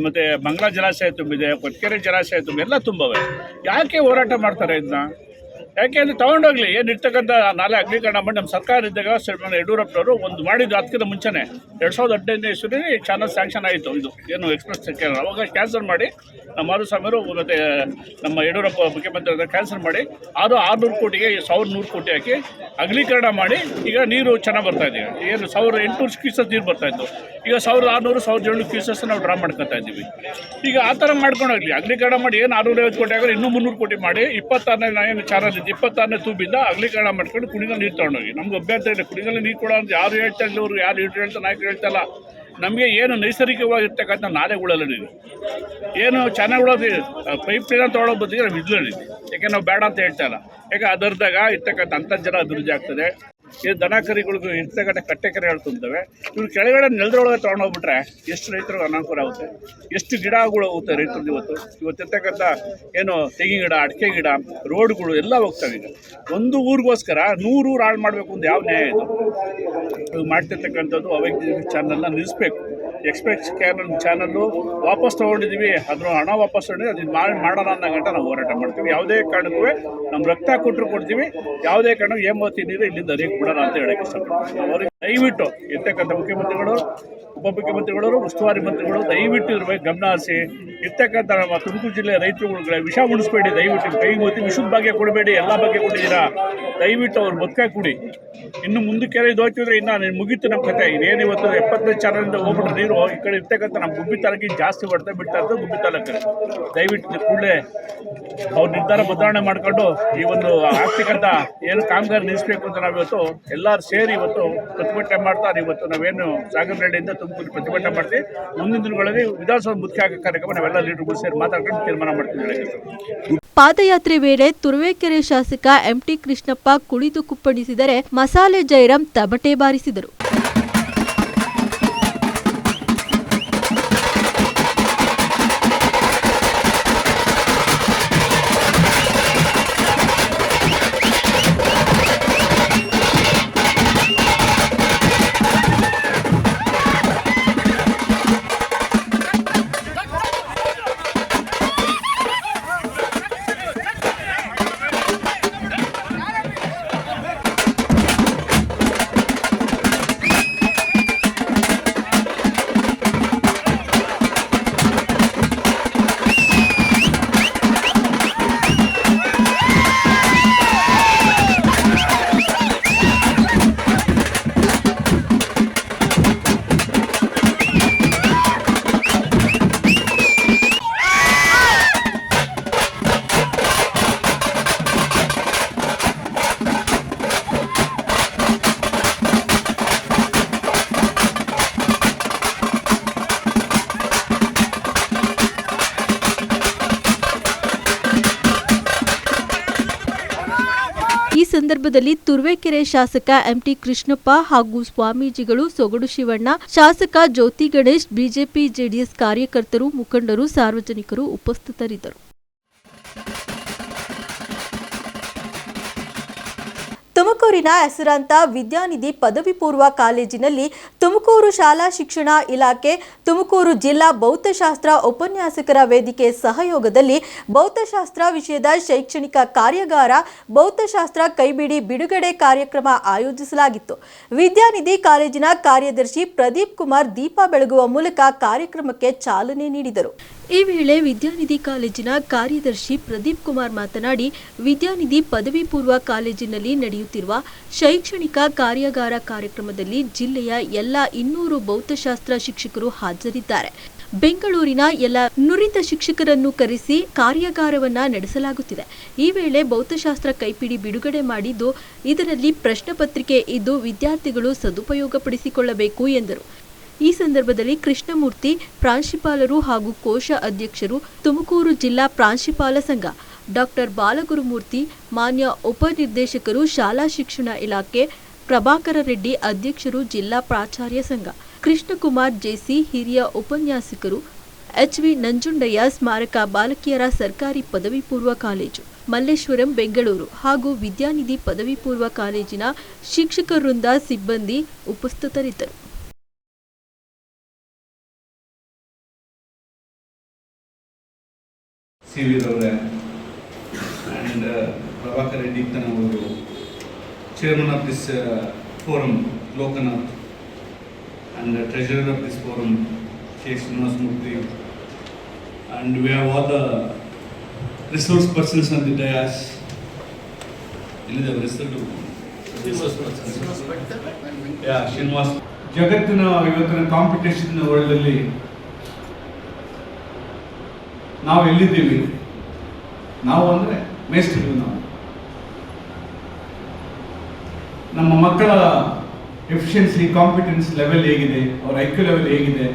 ಮತ್ತೆ ಬಂಗ್ಲಾ ಜಲಾಶಯ ತುಂಬಿದೆ ಕೊಟ್ಕೆರೆ ಜಲಾಶಯ ತುಂಬಿದೆ, ಎಲ್ಲ ತುಂಬವೆ. ಯಾಕೆ ಹೋರಾಟ ಮಾಡ್ತಾರೆ ಇದನ್ನ ಯಾಕೆ ಅಂದರೆ ತೊಗೊಂಡೋಗ್ಲಿ? ಏನಿರ್ತಕ್ಕಂಥ ನಾಳೆ ಅಗ್ನಿಕರಣ ಮಾಡಿ ನಮ್ಮ ಸರ್ಕಾರ ಇದ್ದಾಗ ಶ್ರೀಮಂತ ಯಡಿಯೂರಪ್ಪನವರು ಒಂದು ಮಾಡಿದ್ದು ಅದಕ್ಕಿಂತ ಮುಂಚೆನೇ. ಎರಡು ಸಾವಿರದ ಹದಿನೈದನೇ ಇಸ್ವಿನಲ್ಲಿ ಚಾನಲ್ ಸ್ಯಾಂಕ್ಷನ್ ಆಯಿತು. ಇದು ಏನು ಎಕ್ಸ್ಪ್ರೆಸ್ ಅವಾಗ ಕ್ಯಾನ್ಸಲ್ ಮಾಡಿ ನಮ್ಮ ಮಾಧುಸ್ವಾಮಿಯವರು ಮತ್ತು ನಮ್ಮ ಯಡಿಯೂರಪ್ಪ ಮುಖ್ಯಮಂತ್ರಿ ಕ್ಯಾನ್ಸಲ್ ಮಾಡಿ ಅದು ಆರುನೂರು ಕೋಟಿಗೆ ಸಾವಿರ ನೂರು ಕೋಟಿ ಹಾಕಿ ಅಗಲೀಕರಣ ಮಾಡಿ, ಈಗ ನೀರು ಚೆನ್ನಾಗಿ ಬರ್ತಾ ಇದೆ. ಏನು ಸಾವಿರ ಎಂಟುನೂರು ಕ್ಯೂಸಸ್ ನೀರು ಬರ್ತಾ ಇತ್ತು. ಈಗ ಸಾವಿರದ ಆರುನೂರು, ಸಾವಿರದ ಏಳ್ನೂರು ಕ್ಯೂಸಸ್ ನಾವು ಡ್ರಾ ಮಾಡ್ಕೊತಾ ಇದ್ದೀವಿ. ಈಗ ಆ ಥರ ಮಾಡ್ಕೊಂಡು ಹೋಗ್ಲಿ ಅಗಲೀಕರಣ ಮಾಡಿ ಏನು ಆರುನೂರೈವತ್ತು ಕೋಟಿ ಆಗಲಿ ಇನ್ನೂ ಮುನ್ನೂರು ಕೋಟಿ ಮಾಡಿ, ಇಪ್ಪತ್ತಾರನೇ ಏನು ಚಾನಲ್ ಇದ್ದು ಇಪ್ಪತ್ತಾರನೇ ತೂಬಿಂದ ಅಗಲೀಕರಣ ಮಾಡ್ಕೊಂಡು ಕುಡಿಗಲ್ ನೀರು ತೊಗೊಂಡೋಗಿ. ನಮ್ಗೆ ಅಭ್ಯಂತರ ಇಲ್ಲ ಕುಡಿಗಲ್ ನೀರು ಕೊಡೋ ಅಂತ ಯಾರು ಹೇಳ್ತಾ ಇಲ್ಲ ಅವರು ಯಾರು ಹೇಳ್ತಾ ನಾಯಕರು ಹೇಳ್ತಲ್ಲ ನಮಗೆ ಏನು ನೈಸರ್ಗಿಕವಾಗಿರ್ತಕ್ಕಂಥ ನಾಲೆಗಳಲ್ಲಿ ಏನು ಚೆನ್ನಾಗಿ ಪೈಪ್ ಲೈನ್ ತೊಗೊಳೋ ಬದಲಿಗೆ ನಾವು ಇದ್ರಲ್ಲಿ ಯಾಕೆ ನಾವು ಬೇಡ ಅಂತ ಹೇಳ್ತಾ ಇಲ್ಲ. ಯಾಕೆ ಅದರದಾಗ ಇರ್ತಕ್ಕಂಥ ಅಂತರ್ಜಲ ಅಭಿವೃದ್ಧಿ ಆಗ್ತದೆ. ಈ ದನ ಕರಿಗಳಿಗೂ ಇರ್ತಕ್ಕಂಥ ಕಟ್ಟೆ ಕರೆಗಳು ತುಂಬ್ತವೆ ಇವ್ರು ಕೆಳಗಡೆ ನೆಲದೊಳಗೆ ತೊಗೊಂಡೋಗ್ಬಿಟ್ರೆ ಎಷ್ಟು ರೈತರಿಗೆ ಅನಾನುಕೂಲ ಆಗುತ್ತೆ? ಎಷ್ಟು ಗಿಡಗಳು ಹೋಗುತ್ತೆ ರೈತರು ಇವತ್ತು? ಇವತ್ತು ಇರ್ತಕ್ಕಂಥ ಏನು ತೆಂಗಿನ ಗಿಡ, ಅಡಿಕೆ ಗಿಡ, ರೋಡ್ಗಳು ಎಲ್ಲ ಹೋಗ್ತವೆ ಈಗ. ಒಂದು ಊರಿಗೋಸ್ಕರ ನೂರು ಊರು ಹಾಳು ಮಾಡಬೇಕು ಅಂತ ಯಾವ ನ್ಯಾಯ ಇದು? ಮಾಡ್ತಿರ್ತಕ್ಕಂಥದ್ದು ಅವೈಜ್ಞಾನಿಕ ಚಾನಲ್ನ ನಿಲ್ಲಿಸ್ಬೇಕು. ಎಕ್ಸ್ಪ್ರೆಸ್ ಕ್ಯಾನಲ್ ಚಾನಲ್ಲು ವಾಪಸ್ ತೊಗೊಂಡಿದ್ದೀವಿ ಅದ್ರ ಹಣ ವಾಪಸ್ ತೊಗೊಂಡಿದ್ದೀವಿ ಅದನ್ನು ಮಾಡಿ ಮಾಡೋಣ ಅನ್ನೋ ಗಂಟ ನಾವು ಹೋರಾಟ ಮಾಡ್ತೀವಿ. ಯಾವುದೇ ಕಾರಣಕ್ಕೂ ನಮ್ಮ ರಕ್ತ ಕೊಟ್ಟರು ಕೊಡ್ತೀವಿ. ಯಾವುದೇ ಕಾರಣಕ್ಕೂ ಏಮೋತಿ ನೀರು ಇಲ್ಲಿಂದ ಅರಿಯಕ್ಕೆ ಕೊಡೋಣ ಅಂತ ಹೇಳಕ್ಕೆ ಇಷ್ಟಪಡ್ತೀನಿ. ಅವ್ರಿಗೆ ದಯವಿಟ್ಟು ಇರ್ತಕ್ಕಂಥ ಮುಖ್ಯಮಂತ್ರಿಗಳು, ಉಪಮುಖ್ಯಮಂತ್ರಿಗಳು, ಉಸ್ತುವಾರಿ ಮಂತ್ರಿಗಳು ದಯವಿಟ್ಟು ಇದ್ರ ಬಗ್ಗೆ ಗಮನ ಹರಿಸಿ, ಇರ್ತಕ್ಕಂಥ ನಮ್ಮ ತುಮಕೂರು ಜಿಲ್ಲೆ ರೈತರುಗಳ ವಿಷ ಉಣಿಸ್ಬೇಡಿ. ದಯವಿಟ್ಟು ಕೈ ಗೊತ್ತಿ ವಿಷದ ಬಗ್ಗೆ ಕೊಡಬೇಡಿ. ಎಲ್ಲ ಬಗ್ಗೆ ಕೊಟ್ಟಿದ್ದೀರಾ? ದಯವಿಟ್ಟು ಅವ್ರು ಬದುಕಾಗಿ ಕೊಡಿ. ಇನ್ನು ಮುಂದಕ್ಕೆ ಇದು ಹೋಗ್ತಿದ್ರೆ ಇನ್ನು ನೀನು ಮುಗೀತು ನಮ್ಮ ಕತೆ. ಇದೇನು ಇವತ್ತು ಎಪ್ಪತ್ತೈದು ಇಂದ ಹೋಗ್ಬಿಟ್ರೆ ನೀರು ಈ ಕಡೆ ಇರ್ತಕ್ಕಂಥ ನಮ್ಮ ಗುಬ್ಬಿ ತಾಲೂಕಿಗೆ ಜಾಸ್ತಿ ಬರ್ತಾ ಬಿಡ್ತಾ ಇರ್ತದೆ ಗುಬ್ಬಿ ತಾಲೂಕಲ್ಲಿ. ದಯವಿಟ್ಟು ಕೂಡಲೇ ಅವ್ರ ನಿರ್ಧಾರ ಬದಲಾವಣೆ ಮಾಡ್ಕೊಂಡು ಈ ಒಂದು ಆಗ್ತಕ್ಕಂಥ ಏನು ಕಾಮಗಾರಿ ನಿಲ್ಲಿಸಬೇಕು ಅಂತ ನಾವಿವತ್ತು ಎಲ್ಲರೂ ಸೇರಿ ಇವತ್ತು ಪ್ರತಿಭಟನೆ ಮಾಡ್ತಾರೆ ಇವತ್ತು ನಾವೇನು ಸಾಗರ್ ರೆಡ್ಡಿಯಿಂದ ತುಮಕೂರು ಪ್ರತಿಭಟನೆ ಮಾಡ್ತೀವಿ. ಮುಂದಿನ ದಿನಗಳಲ್ಲಿ ವಿಧಾನಸೌಧ ಮುಖ್ಯ ಕಾರ್ಯಕ್ರಮ ನಾವೆಲ್ಲ ಲೀಡರ್ಗಳು ಸೇರಿ ಮಾತಾಡ್ಕೊಂಡು ತೀರ್ಮಾನ ಮಾಡ್ತೀವಿ. ಪಾದಯಾತ್ರೆ ವೇಳೆ ತುರುವೇಕೆರೆ ಶಾಸಕ ಎಂಟಿ ಕೃಷ್ಣಪ್ಪ ಕುಳಿತು ಕುಪ್ಪಡಿಸಿದರೆ ಮಸಾಲೆ ಜೈರಾಮ್ ತಬಟೆ ಬಾರಿಸಿದರು. ಸಂದರ್ಭದಲ್ಲಿ ತುರುವೇಕೆರೆ ಶಾಸಕ ಎಂಟಿ ಕೃಷ್ಣಪ್ಪ ಹಾಗೂ ಸ್ವಾಮೀಜಿಗಳು ಸೊಗಡು ಶಿವಣ್ಣ, ಶಾಸಕ ಜ್ಯೋತಿ ಗಣೇಶ್, ಬಿಜೆಪಿ, ಜೆಡಿಎಸ್ ಕಾರ್ಯಕರ್ತರು, ಮುಖಂಡರು, ಸಾರ್ವಜನಿಕರು ಉಪಸ್ಥಿತರಿದ್ದರು. ತುಮಕೂರಿನ ಹೆಸರಾಂತ ವಿದ್ಯಾನಿಧಿ ಪದವಿ ಪೂರ್ವ ಕಾಲೇಜಿನಲ್ಲಿ ತುಮಕೂರು ಶಾಲಾ ಶಿಕ್ಷಣ ಇಲಾಖೆ, ತುಮಕೂರು ಜಿಲ್ಲಾ ಭೌತಶಾಸ್ತ್ರ ಉಪನ್ಯಾಸಕರ ವೇದಿಕೆ ಸಹಯೋಗದಲ್ಲಿ ಭೌತಶಾಸ್ತ್ರ ವಿಷಯದ ಶೈಕ್ಷಣಿಕ ಕಾರ್ಯಾಗಾರ, ಭೌತಶಾಸ್ತ್ರ ಕೈಬಿಡಿ ಬಿಡುಗಡೆ ಕಾರ್ಯಕ್ರಮ ಆಯೋಜಿಸಲಾಗಿತ್ತು. ವಿದ್ಯಾನಿಧಿ ಕಾಲೇಜಿನ ಕಾರ್ಯದರ್ಶಿ ಪ್ರದೀಪ್ ಕುಮಾರ್ ದೀಪ ಬೆಳಗುವ ಮೂಲಕ ಕಾರ್ಯಕ್ರಮಕ್ಕೆ ಚಾಲನೆ ನೀಡಿದರು. ಈ ವೇಳೆ ವಿದ್ಯಾನಿಧಿ ಕಾಲೇಜಿನ ಕಾರ್ಯದರ್ಶಿ ಪ್ರದೀಪ್ ಕುಮಾರ್ ಮಾತನಾಡಿ, ವಿದ್ಯಾನಿಧಿ ಪದವಿ ಪೂರ್ವ ಕಾಲೇಜಿನಲ್ಲಿ ನಡೆಯುತ್ತಿರುವ ಶೈಕ್ಷಣಿಕ ಕಾರ್ಯಾಗಾರ ಕಾರ್ಯಕ್ರಮದಲ್ಲಿ ಜಿಲ್ಲೆಯ ಎಲ್ಲ ಇನ್ನೂರು ಭೌತಶಾಸ್ತ್ರ ಶಿಕ್ಷಕರು ಹಾಜರಿದ್ದಾರೆ. ಬೆಂಗಳೂರಿನ ಎಲ್ಲ ನುರಿತ ಶಿಕ್ಷಕರನ್ನು ಕರೆಸಿ ಕಾರ್ಯಾಗಾರವನ್ನ ನಡೆಸಲಾಗುತ್ತಿದೆ. ಈ ವೇಳೆ ಭೌತಶಾಸ್ತ್ರ ಕೈಪಿಡಿ ಬಿಡುಗಡೆ ಮಾಡಿದ್ದು, ಇದರಲ್ಲಿ ಪ್ರಶ್ನೆ ಪತ್ರಿಕೆ ಇದ್ದು ವಿದ್ಯಾರ್ಥಿಗಳು ಸದುಪಯೋಗಪಡಿಸಿಕೊಳ್ಳಬೇಕು ಎಂದರು. ಈ ಸಂದರ್ಭದಲ್ಲಿ ಕೃಷ್ಣಮೂರ್ತಿ, ಪ್ರಾಂಶುಪಾಲರು ಹಾಗೂ ಕೋಶ ಅಧ್ಯಕ್ಷರು ತುಮಕೂರು ಜಿಲ್ಲಾ ಪ್ರಾಂಶುಪಾಲ ಸಂಘ, ಡಾಕ್ಟರ್ ಬಾಲಗುರುಮೂರ್ತಿ, ಮಾನ್ಯ ಉಪನಿರ್ದೇಶಕರು, ಶಾಲಾ ಶಿಕ್ಷಣ ಇಲಾಖೆ, ಪ್ರಭಾಕರ ರೆಡ್ಡಿ ಅಧ್ಯಕ್ಷರು, ಜಿಲ್ಲಾ ಪ್ರಾಚಾರ್ಯ ಸಂಘ, ಕೃಷ್ಣಕುಮಾರ್ ಜೆಸಿ, ಹಿರಿಯ ಉಪನ್ಯಾಸಕರು, ಎಚ್ವಿ ನಂಜುಂಡಯ್ಯ, ಸ್ಮಾರಕ ಬಾಲಕಿಯರ ಸರ್ಕಾರಿ ಪದವಿ ಪೂರ್ವ ಕಾಲೇಜು, ಮಲ್ಲೇಶ್ವರಂ, ಬೆಂಗಳೂರು ಹಾಗೂ ವಿದ್ಯಾನಿಧಿ ಪದವಿ ಪೂರ್ವ ಕಾಲೇಜಿನ ಶಿಕ್ಷಕ ವೃಂದ ಸಿಬ್ಬಂದಿ ಉಪಸ್ಥಿತರಿದ್ದರು. ಸಿ ವಿ ರವರೇ ಆ್ಯಂಡ್ ಪ್ರಭಾಕರ್ ರೆಡ್ಡಿ ಅವರು chairman of this forum Lokanath and treasurer of this forum K Srinivasa Murthy and we have all the resource persons on the dais. ಇಲ್ಲಿದೆ resource persons? Yeah, ಶ್ರೀನಿವಾಸ್ ಜಗತ್ತಿನ ಇವತ್ತಿನ ಕಾಂಪಿಟೇಷನ್ ವರ್ಲ್ಡಲ್ಲಿ ನಾವು ಎಲ್ಲಿದ್ದೀವಿ? ನಾವು ಅಂದರೆ ಮೇಸ್ತಿದ್ದೀವಿ ನಾವು. ನಮ್ಮ ಮಕ್ಕಳ ಎಫಿಷಿಯನ್ಸಿ ಕಾಂಪಿಟೆನ್ಸ್ ಲೆವೆಲ್ ಹೇಗಿದೆ? ಅವ್ರ ಐ ಕ್ಯೂ ಲೆವೆಲ್ ಹೇಗಿದೆ?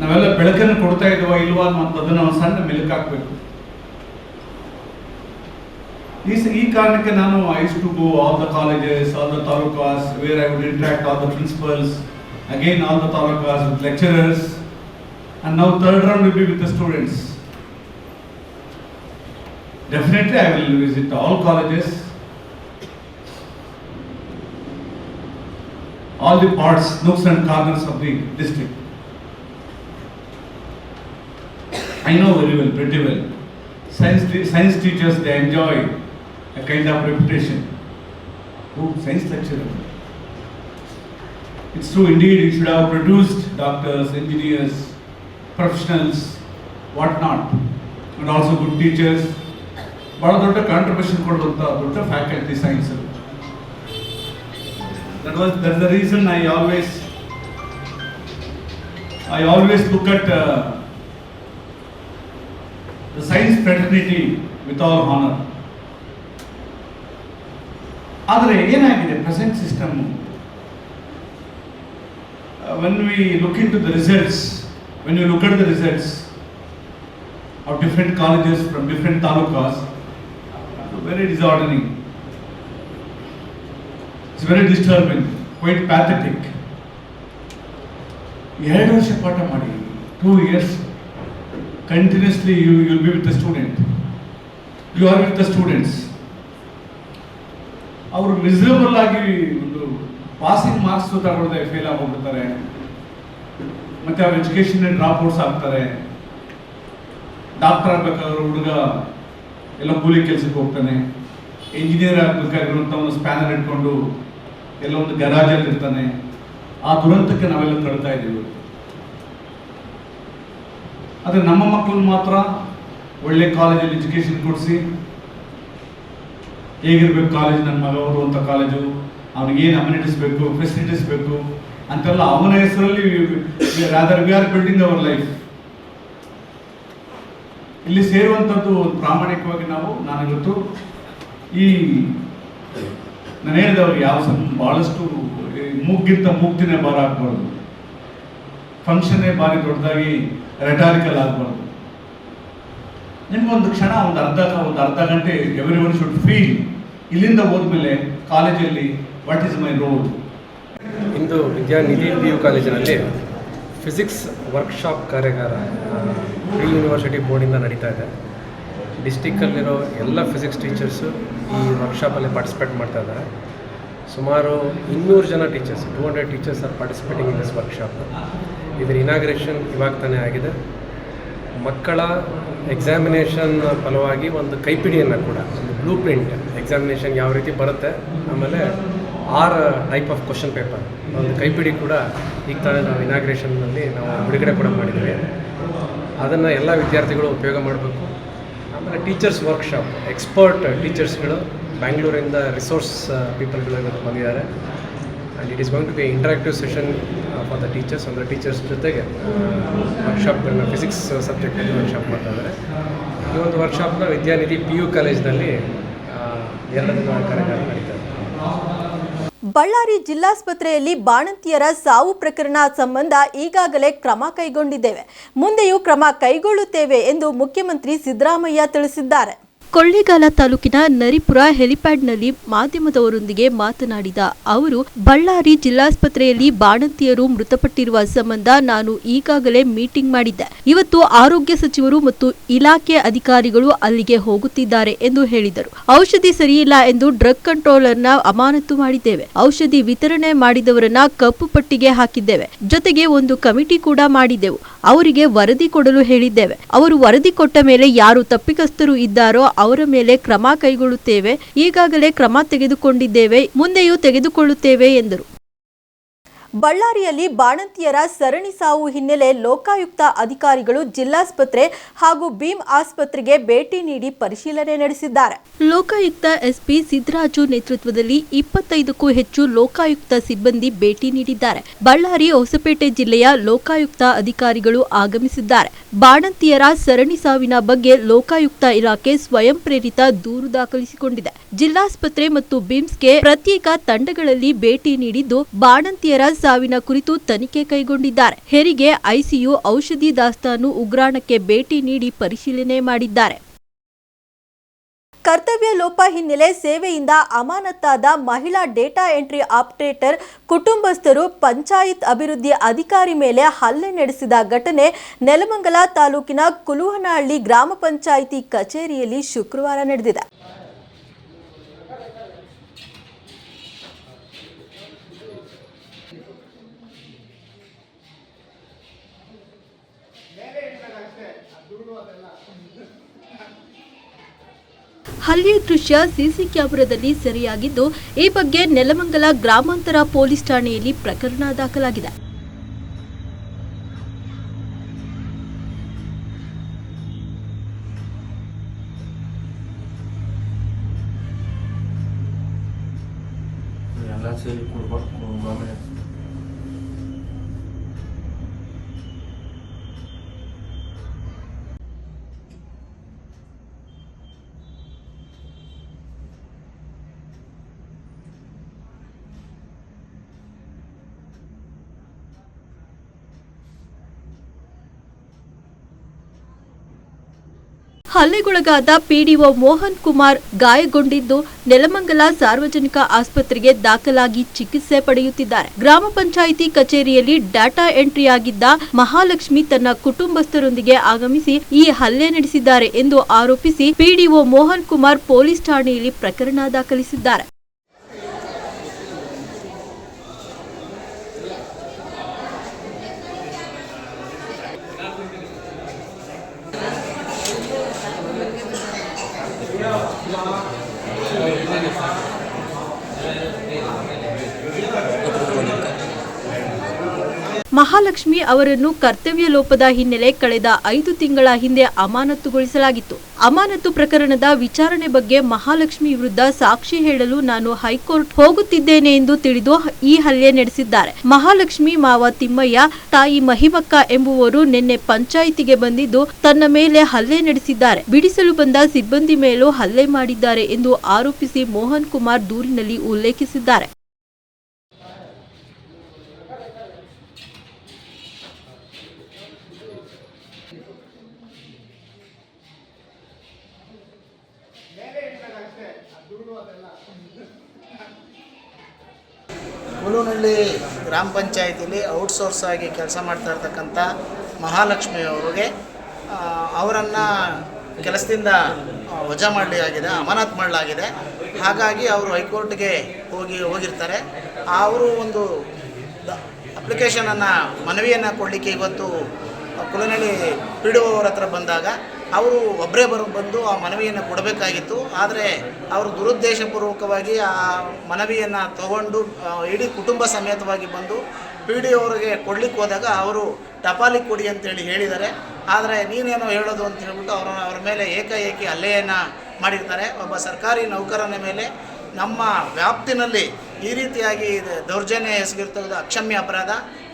ನಾವೆಲ್ಲ ಬೆಳಕನ್ನು ಕೊಡ್ತಾ ಇದ್ದೀವ ಇಲ್ವಾ ಅನ್ನೋದನ್ನ ಒಂದು ಸಣ್ಣ ಮೆಲುಕು ಹಾಕಬೇಕು. ಈ ಈ ಕಾರಣಕ್ಕೆ ನಾನು I's to go all the colleges all the talukas where I would interact all the principals again all the talukas with lecturers. And now third round will be with the students. Definitely I will visit all colleges, all the parts, nooks and corners of the district. I know very well, pretty well. Science, science teachers, they enjoy a kind of reputation. Who science lecturer. It's true indeed, it should have produced doctors, engineers, professionals, whatnot, and also good teachers. ಬಹಳ ದೊಡ್ಡ ಕಾಂಟ್ರಿಬ್ಯೂಷನ್ ಕೊಡುವಂಥ ದೊಡ್ಡ faculty science that's the reason I always I always look at uh, the science fraternity with all honor. ಆದರೆ ಏನಾಗಿದೆ present system we look into the results when you look at the results of different colleges from different talukas very disheartening it's very disturbing quite pathetic ಎರಡು ವರ್ಷ ಪಾಠ ಮಾಡಿ two years continuously you will be with the student you are with the students ಅವರು ಮಿಸರಬಲ್ ಆಗಿ ಪಾಸಿಂಗ್ ಮಾರ್ಕ್ಸ್ ತಗೊಳ್ಳದೆ ಫೇಲ್ ಆಗೋಗ್ಬಿಡ್ತಾರೆ. ಮತ್ತೆ ಅವ್ರ ಎಜುಕೇಶನ್ ಡ್ರಾಪ್ ಔಟ್ಸ್ ಆಗ್ತಾರೆ. ಡಾಕ್ಟರ್ ಆಗ್ಬೇಕಾದ್ರೆ ಹುಡುಗ ಎಲ್ಲ ಕೂಲಿ ಕೆಲಸಕ್ಕೆ ಹೋಗ್ತಾನೆ. ಇಂಜಿನಿಯರ್ ಆಗ್ಬೇಕಾಗಿರುವಂಥ ಒಂದು ಸ್ಪ್ಯಾನರ್ ಇಟ್ಕೊಂಡು ಎಲ್ಲ ಒಂದು ಗರಾಜಲ್ಲಿ ಇರ್ತಾನೆ. ಆ ದುರಂತಕ್ಕೆ ನಾವೆಲ್ಲ ತಳ್ತಾ ಇದ್ದೀವಿ ಆದರೆ ನಮ್ಮ ಮಕ್ಕಳನ್ನ ಮಾತ್ರ ಒಳ್ಳೆ ಕಾಲೇಜಲ್ಲಿ ಎಜುಕೇಶನ್ ಕೊಡಿಸಿ, ಹೇಗಿರ್ಬೇಕು ಕಾಲೇಜ್ ನನ್ನ ಮಗ ಓದುವಂಥ ಕಾಲೇಜು ಅವ್ನಿಗೆ ಏನು ಅಮ್ಯುನಿಟೀಸ್ ಬೇಕು ಫೆಸಿಲಿಟೀಸ್ ಬೇಕು ಅಂತೆಲ್ಲ ಅವನ ಹೆಸರಲ್ಲಿ rather we are building our life ಇಲ್ಲಿ ಸೇರುವಂಥದ್ದು ಪ್ರಾಮಾಣಿಕವಾಗಿ ನಾವು ನಾನಿವತ್ತು ಈ ನಾನು ಹೇಳಿದವ್ರಿಗೆ ಯಾವ ಸಂ ಭಾಳಷ್ಟು ಮೂಗ್ಗಿಂತ ಮೂಗಿಂತ ಮೂಗ್ತಿನೇ ಭಾರ ಆಗ್ಬಾರ್ದು. ಫಂಕ್ಷನ್ನೇ ಭಾರಿ ದೊಡ್ಡದಾಗಿ ರೆಟಾರಿಕಲ್ ಆಗಬಾರ್ದು. ನಿಮ್ಗೊಂದು ಕ್ಷಣ, ಒಂದು ಅರ್ಧ ಒಂದು ಅರ್ಧ ಗಂಟೆ ಎವ್ರಿ ಒನ್ ಶುಡ್ ಫೀಲ್ ಇಲ್ಲಿಂದ ಹೋದ್ಮೇಲೆ ಕಾಲೇಜಲ್ಲಿ ವಾಟ್ ಈಸ್ ಮೈ ರೋಲ್ ಇಂದು ವಿದ್ಯಾನಿಧಿ ಪಿ ಯು ಕಾಲೇಜಿನಲ್ಲಿ ಫಿಸಿಕ್ಸ್ ವರ್ಕ್ಶಾಪ್ ಕಾರ್ಯಾಗಾರ ಪ್ರಿ ಯೂನಿವರ್ಸಿಟಿ ಬೋರ್ಡಿಂದ ನಡೀತಾ ಇದೆ. ಡಿಸ್ಟಿಕ್ಕಲ್ಲಿರೋ ಎಲ್ಲ ಫಿಸಿಕ್ಸ್ ಟೀಚರ್ಸು ಈ ವರ್ಕ್ಶಾಪಲ್ಲಿ ಪಾರ್ಟಿಸಿಪೇಟ್ ಮಾಡ್ತಾ ಇದ್ದಾರೆ. ಸುಮಾರು ಇನ್ನೂರು ಜನ teachers, two hundred teachers are participating in this workshop. ಇದರ ಇನಾಗ್ರೇಷನ್ ಇವಾಗ ತಾನೇ ಆಗಿದೆ. ಮಕ್ಕಳ ಎಕ್ಸಾಮಿನೇಷನ್ ಫಲವಾಗಿ ಒಂದು ಕೈಪಿಡಿಯನ್ನು ಕೂಡ, ಒಂದು ಬ್ಲೂ ಪ್ರಿಂಟ್ ಎಕ್ಸಾಮಿನೇಷನ್ ಯಾವ ರೀತಿ ಬರುತ್ತೆ, ಆಮೇಲೆ our type of question paper ಒಂದು ಕೈಪಿಡಿ ಕೂಡ ಈಗ ತಾನೇ ನಾವು ಇನಾಗ್ರೇಷನ್ನಲ್ಲಿ ನಾವು ಬಿಡುಗಡೆ ಕೂಡ ಮಾಡಿದ್ದೀವಿ. ಅದನ್ನು ಎಲ್ಲ ವಿದ್ಯಾರ್ಥಿಗಳು ಉಪಯೋಗ ಮಾಡಬೇಕು. ಆಮೇಲೆ ಟೀಚರ್ಸ್ ವರ್ಕ್ಶಾಪ್ ಎಕ್ಸ್ಪರ್ಟ್ ಟೀಚರ್ಸ್ಗಳು ಬ್ಯಾಂಗ್ಳೂರಿಂದ ರಿಸೋರ್ಸ್ ಪೀಪಲ್ಗಳು ಇವತ್ತು ಬಂದಿದ್ದಾರೆ. And it is going to be interactive session for the teachers ಅಂದರೆ ಟೀಚರ್ಸ್ ಜೊತೆಗೆ ವರ್ಕ್ಶಾಪ್ಗಳನ್ನ ಫಿಸಿಕ್ಸ್ ಸಬ್ಜೆಕ್ಟಲ್ಲಿ ವರ್ಕ್ಶಾಪ್ ಮಾಡ್ತಾ ಇದ್ದಾರೆ. ಈ ಒಂದು ವರ್ಕ್ಶಾಪ್ನ ವಿದ್ಯಾನಿಧಿ ಪಿ ಯು ಕಾಲೇಜ್ನಲ್ಲಿ ಎರಡನೇ ಕಾರ್ಯಕ್ರಮ ನಡೀತಾರೆ ಬಳ್ಳಾರಿ ಜಿಲ್ಲಾಸ್ಪತ್ರೆಯಲ್ಲಿ ಬಾಣಂತಿಯರ ಸಾವು ಪ್ರಕರಣ ಸಂಬಂಧ ಈಗಾಗಲೇ ಕ್ರಮ ಕೈಗೊಂಡಿದ್ದೇವೆ. ಮುಂದೆಯೂ ಕ್ರಮ ಕೈಗೊಳ್ಳುತ್ತೇವೆ ಎಂದು ಮುಖ್ಯಮಂತ್ರಿ ಸಿದ್ದರಾಮಯ್ಯ ತಿಳಿಸಿದ್ದಾರೆ. ಕೊಳ್ಳೇಗಾಲ ತಾಲೂಕಿನ ನರಿಪುರ ಹೆಲಿಪ್ಯಾಡ್ನಲ್ಲಿ ಮಾಧ್ಯಮದವರೊಂದಿಗೆ ಮಾತನಾಡಿದ ಅವರು, ಬಳ್ಳಾರಿ ಜಿಲ್ಲಾಸ್ಪತ್ರೆಯಲ್ಲಿ ಬಾಣಂತಿಯರು ಮೃತಪಟ್ಟಿರುವ ಸಂಬಂಧ ನಾನು ಈಗಾಗಲೇ ಮೀಟಿಂಗ್ ಮಾಡಿದ್ದೆ. ಇವತ್ತು ಆರೋಗ್ಯ ಸಚಿವರು ಮತ್ತು ಇಲಾಖೆ ಅಧಿಕಾರಿಗಳು ಅಲ್ಲಿಗೆ ಹೋಗುತ್ತಿದ್ದಾರೆ ಎಂದು ಹೇಳಿದರು. ಔಷಧಿ ಸರಿಯಿಲ್ಲ ಎಂದು ಡ್ರಗ್ ಕಂಟ್ರೋಲರ್ನ ಅಮಾನತು ಮಾಡಿದ್ದೇವೆ. ಔಷಧಿ ವಿತರಣೆ ಮಾಡಿದವರನ್ನ ಕಪ್ಪು ಪಟ್ಟಿಗೆ ಹಾಕಿದ್ದೇವೆ. ಜೊತೆಗೆ ಒಂದು ಕಮಿಟಿ ಕೂಡ ಮಾಡಿದ್ದೆವು. ಅವರಿಗೆ ವರದಿ ಕೊಡಲು ಹೇಳಿದ್ದೇವೆ. ಅವರು ವರದಿ ಕೊಟ್ಟ ಮೇಲೆ ಯಾರು ತಪ್ಪಿಕಸ್ಥರು ಇದ್ದಾರೋ ಅವರ ಮೇಲೆ ಕ್ರಮ ಕೈಗೊಳ್ಳುತ್ತೇವೆ. ಈಗಾಗಲೇ ಕ್ರಮ ತೆಗೆದುಕೊಂಡಿದ್ದೇವೆ. ಮುಂದೆಯೂ ತೆಗೆದುಕೊಳ್ಳುತ್ತೇವೆ ಎಂದರು. ಬಳ್ಳಾರಿಯಲ್ಲಿ ಬಾಣಂತಿಯರ ಸರಣಿ ಸಾವು ಹಿನ್ನೆಲೆ ಲೋಕಾಯುಕ್ತ ಅಧಿಕಾರಿಗಳು ಜಿಲ್ಲಾಸ್ಪತ್ರೆ ಹಾಗೂ ಭೀಮ್ ಆಸ್ಪತ್ರೆಗೆ ಭೇಟಿ ನೀಡಿ ಪರಿಶೀಲನೆ ನಡೆಸಿದ್ದಾರೆ. ಲೋಕಾಯುಕ್ತ ಎಸ್ಪಿ ಸಿದ್ದರಾಜು ನೇತೃತ್ವದಲ್ಲಿ ಇಪ್ಪತ್ತೈದಕ್ಕೂ ಹೆಚ್ಚು ಲೋಕಾಯುಕ್ತ ಸಿಬ್ಬಂದಿ ಭೇಟಿ ನೀಡಿದ್ದಾರೆ. ಬಳ್ಳಾರಿ ಹೊಸಪೇಟೆ ಜಿಲ್ಲೆಯ ಲೋಕಾಯುಕ್ತ ಅಧಿಕಾರಿಗಳು ಆಗಮಿಸಿದ್ದಾರೆ. ಬಾಣಂತಿಯರ ಸರಣಿ ಸಾವಿನ ಬಗ್ಗೆ ಲೋಕಾಯುಕ್ತ ಇಲಾಖೆ ಸ್ವಯಂ ಪ್ರೇರಿತ ದೂರು ದಾಖಲಿಸಿಕೊಂಡಿದೆ. ಜಿಲ್ಲಾಸ್ಪತ್ರೆ ಮತ್ತು ಬಿಮ್ಸ್ಗೆ ಪ್ರತ್ಯೇಕ ತಂಡಗಳಲ್ಲಿ ಭೇಟಿ ನೀಡಿದ್ದು ಬಾಣಂತಿಯರ ಸಾವಿನ ಕುರಿತು ತನಿಖೆ ಕೈಗೊಂಡಿದ್ದಾರೆ. ಹೆರಿಗೆ ಐಸಿಯು ಔಷಧಿ ದಾಸ್ತಾನು ಉಗ್ರಾಣಕ್ಕೆ ಭೇಟಿ ನೀಡಿ ಪರಿಶೀಲನೆ ಮಾಡಿದ್ದಾರೆ. ಕರ್ತವ್ಯ ಲೋಪ ಹಿನ್ನೆಲೆ ಸೇವೆಯಿಂದ ಅಮಾನತ್ತಾದ ಮಹಿಳಾ ಡೇಟಾ ಎಂಟ್ರಿ ಆಪರೇಟರ್, ಕುಟುಂಬಸ್ಥರು, ಪಂಚಾಯತ್ ಅಭಿವೃದ್ಧಿ ಅಧಿಕಾರಿ ಮೇಲೆ ಹಲ್ಲೆ ನಡೆಸಿದ ಘಟನೆ ನೆಲಮಂಗಲ ತಾಲೂಕಿನ ಕುಲುಹನಹಳ್ಳಿ ಗ್ರಾಮ ಪಂಚಾಯಿತಿ ಕಚೇರಿಯಲ್ಲಿ ಶುಕ್ರವಾರ ನಡೆದಿದೆ. ಹಲ್ಲೆಯ ದೃಶ್ಯ ಸಿಸಿ ಕ್ಯಾಮೆರಾದಲ್ಲಿ ಸೆರೆಯಾಗಿದ್ದು ಈ ಬಗ್ಗೆ ನೆಲಮಂಗಲ ಗ್ರಾಮಾಂತರ ಪೊಲೀಸ್ ಠಾಣೆಯಲ್ಲಿ ಪ್ರಕರಣ ದಾಖಲಾಗಿದೆ. ಹಲ್ಲೆಗೊಳಗಾದ ಪಿಡಿಒ ಮೋಹನ್ ಕುಮಾರ್ ಗಾಯಗೊಂಡಿದ್ದು ನೆಲಮಂಗಲ ಸಾರ್ವಜನಿಕ ಆಸ್ಪತ್ರೆಗೆ ದಾಖಲಾಗಿ ಚಿಕಿತ್ಸೆ ಪಡೆಯುತ್ತಿದ್ದಾರೆ. ಗ್ರಾಮ ಪಂಚಾಯಿತಿ ಕಚೇರಿಯಲ್ಲಿ ಡಾಟಾ ಎಂಟ್ರಿ ಆಗಿದ್ದ ಮಹಾಲಕ್ಷ್ಮಿ ತನ್ನ ಕುಟುಂಬಸ್ಥರೊಂದಿಗೆ ಆಗಮಿಸಿ ಈ ಹಲ್ಲೆ ನಡೆಸಿದ್ದಾರೆ ಎಂದು ಆರೋಪಿಸಿ ಪಿಡಿಒ ಮೋಹನ್ ಕುಮಾರ್ ಪೊಲೀಸ್ ಠಾಣೆಯಲ್ಲಿ ಪ್ರಕರಣ ದಾಖಲಿಸಿದ್ದಾರೆ. ಮಹಾಲಕ್ಷ್ಮಿ ಅವರನ್ನು ಕರ್ತವ್ಯ ಲೋಪದ ಹಿನ್ನೆಲೆ ಕಳೆದ ಐದು ತಿಂಗಳ ಹಿಂದೆ ಅಮಾನತುಗೊಳಿಸಲಾಗಿತ್ತು. ಅಮಾನತು ಪ್ರಕರಣದ ವಿಚಾರಣೆ ಬಗ್ಗೆ ಮಹಾಲಕ್ಷ್ಮಿ ವಿರುದ್ಧ ಸಾಕ್ಷಿ ಹೇಳಲು ನಾನು ಹೈಕೋರ್ಟ್ ಹೋಗುತ್ತಿದ್ದೇನೆ ಎಂದು ತಿಳಿದು ಈ ಹಲ್ಲೆ ನಡೆಸಿದ್ದಾರೆ. ಮಹಾಲಕ್ಷ್ಮಿ ಮಾವ ತಿಮ್ಮಯ್ಯ, ತಾಯಿ ಮಹಿಮಕ್ಕ ಎಂಬುವರು ನಿನ್ನೆ ಪಂಚಾಯಿತಿಗೆ ಬಂದಿದ್ದು ತನ್ನ ಮೇಲೆ ಹಲ್ಲೆ ನಡೆಸಿದ್ದಾರೆ. ಬಿಡಿಸಲು ಬಂದ ಸಿಬ್ಬಂದಿ ಮೇಲೂ ಹಲ್ಲೆ ಮಾಡಿದ್ದಾರೆ ಎಂದು ಆರೋಪಿಸಿ ಮೋಹನ್ ಕುಮಾರ್ ದೂರಿನಲ್ಲಿ ಉಲ್ಲೇಖಿಸಿದ್ದಾರೆ. ಕುಲುನಹಳ್ಳಿ ಗ್ರಾಮ ಪಂಚಾಯತಿಲಿ ಔಟ್ಸೋರ್ಸ್ ಆಗಿ ಕೆಲಸ ಮಾಡ್ತಾ ಇರ್ತಕ್ಕಂಥ ಮಹಾಲಕ್ಷ್ಮಿ ಅವರಿಗೆ ಅವರನ್ನು ಕೆಲಸದಿಂದ ವಜಾ ಮಾಡಲಾಗಿದೆ ಅಮಾನತ್ ಮಾಡಲಾಗಿದೆ. ಹಾಗಾಗಿ ಅವರು ಹೈಕೋರ್ಟ್ಗೆ ಹೋಗಿ ಹೋಗಿರ್ತಾರೆ. ಅವರು ಒಂದು ಅಪ್ಲಿಕೇಶನನ್ನು ಮನವಿಯನ್ನು ಕೊಡಲಿಕ್ಕೆ ಇವತ್ತು ಕುಲನಳ್ಳಿ ಪಿ ಡಿ ಅವ್ರ ಹತ್ರ ಬಂದಾಗ ಅವರು ಒಬ್ಬರೇ ಬರೋ, ಬಂದು ಆ ಮನವಿಯನ್ನು ಕೊಡಬೇಕಾಗಿತ್ತು. ಆದರೆ ಅವರು ದುರುದ್ದೇಶಪೂರ್ವಕವಾಗಿ ಆ ಮನವಿಯನ್ನು ತಗೊಂಡು ಇಡೀ ಕುಟುಂಬ ಸಮೇತವಾಗಿ ಬಂದು ಪಿ ಡಿ ಅವರಿಗೆ ಕೊಡ್ಲಿಕ್ಕೆ ಹೋದಾಗ ಅವರು ಟಪಾಲಿ ಕೊಡಿ ಅಂತೇಳಿ ಹೇಳಿದ್ದಾರೆ. ಆದರೆ ನೀನೇನೋ ಹೇಳೋದು ಅಂತ ಹೇಳ್ಬಿಟ್ಟು ಅವರ, ಅವ್ರ ಮೇಲೆ ಏಕಾಏಕಿ ಹಲ್ಲೆಯನ್ನು ಮಾಡಿರ್ತಾರೆ. ಒಬ್ಬ ಸರ್ಕಾರಿ ನೌಕರನ ಮೇಲೆ ನಮ್ಮ ವ್ಯಾಪ್ತಿನಲ್ಲಿ ಈ ರೀತಿಯಾಗಿ ದೌರ್ಜನ್ಯ ಎಸಗಿರ್ತಕ್ಕಂಥ ಅಕ್ಷಮ್ಯ ಅಪರಾಧ.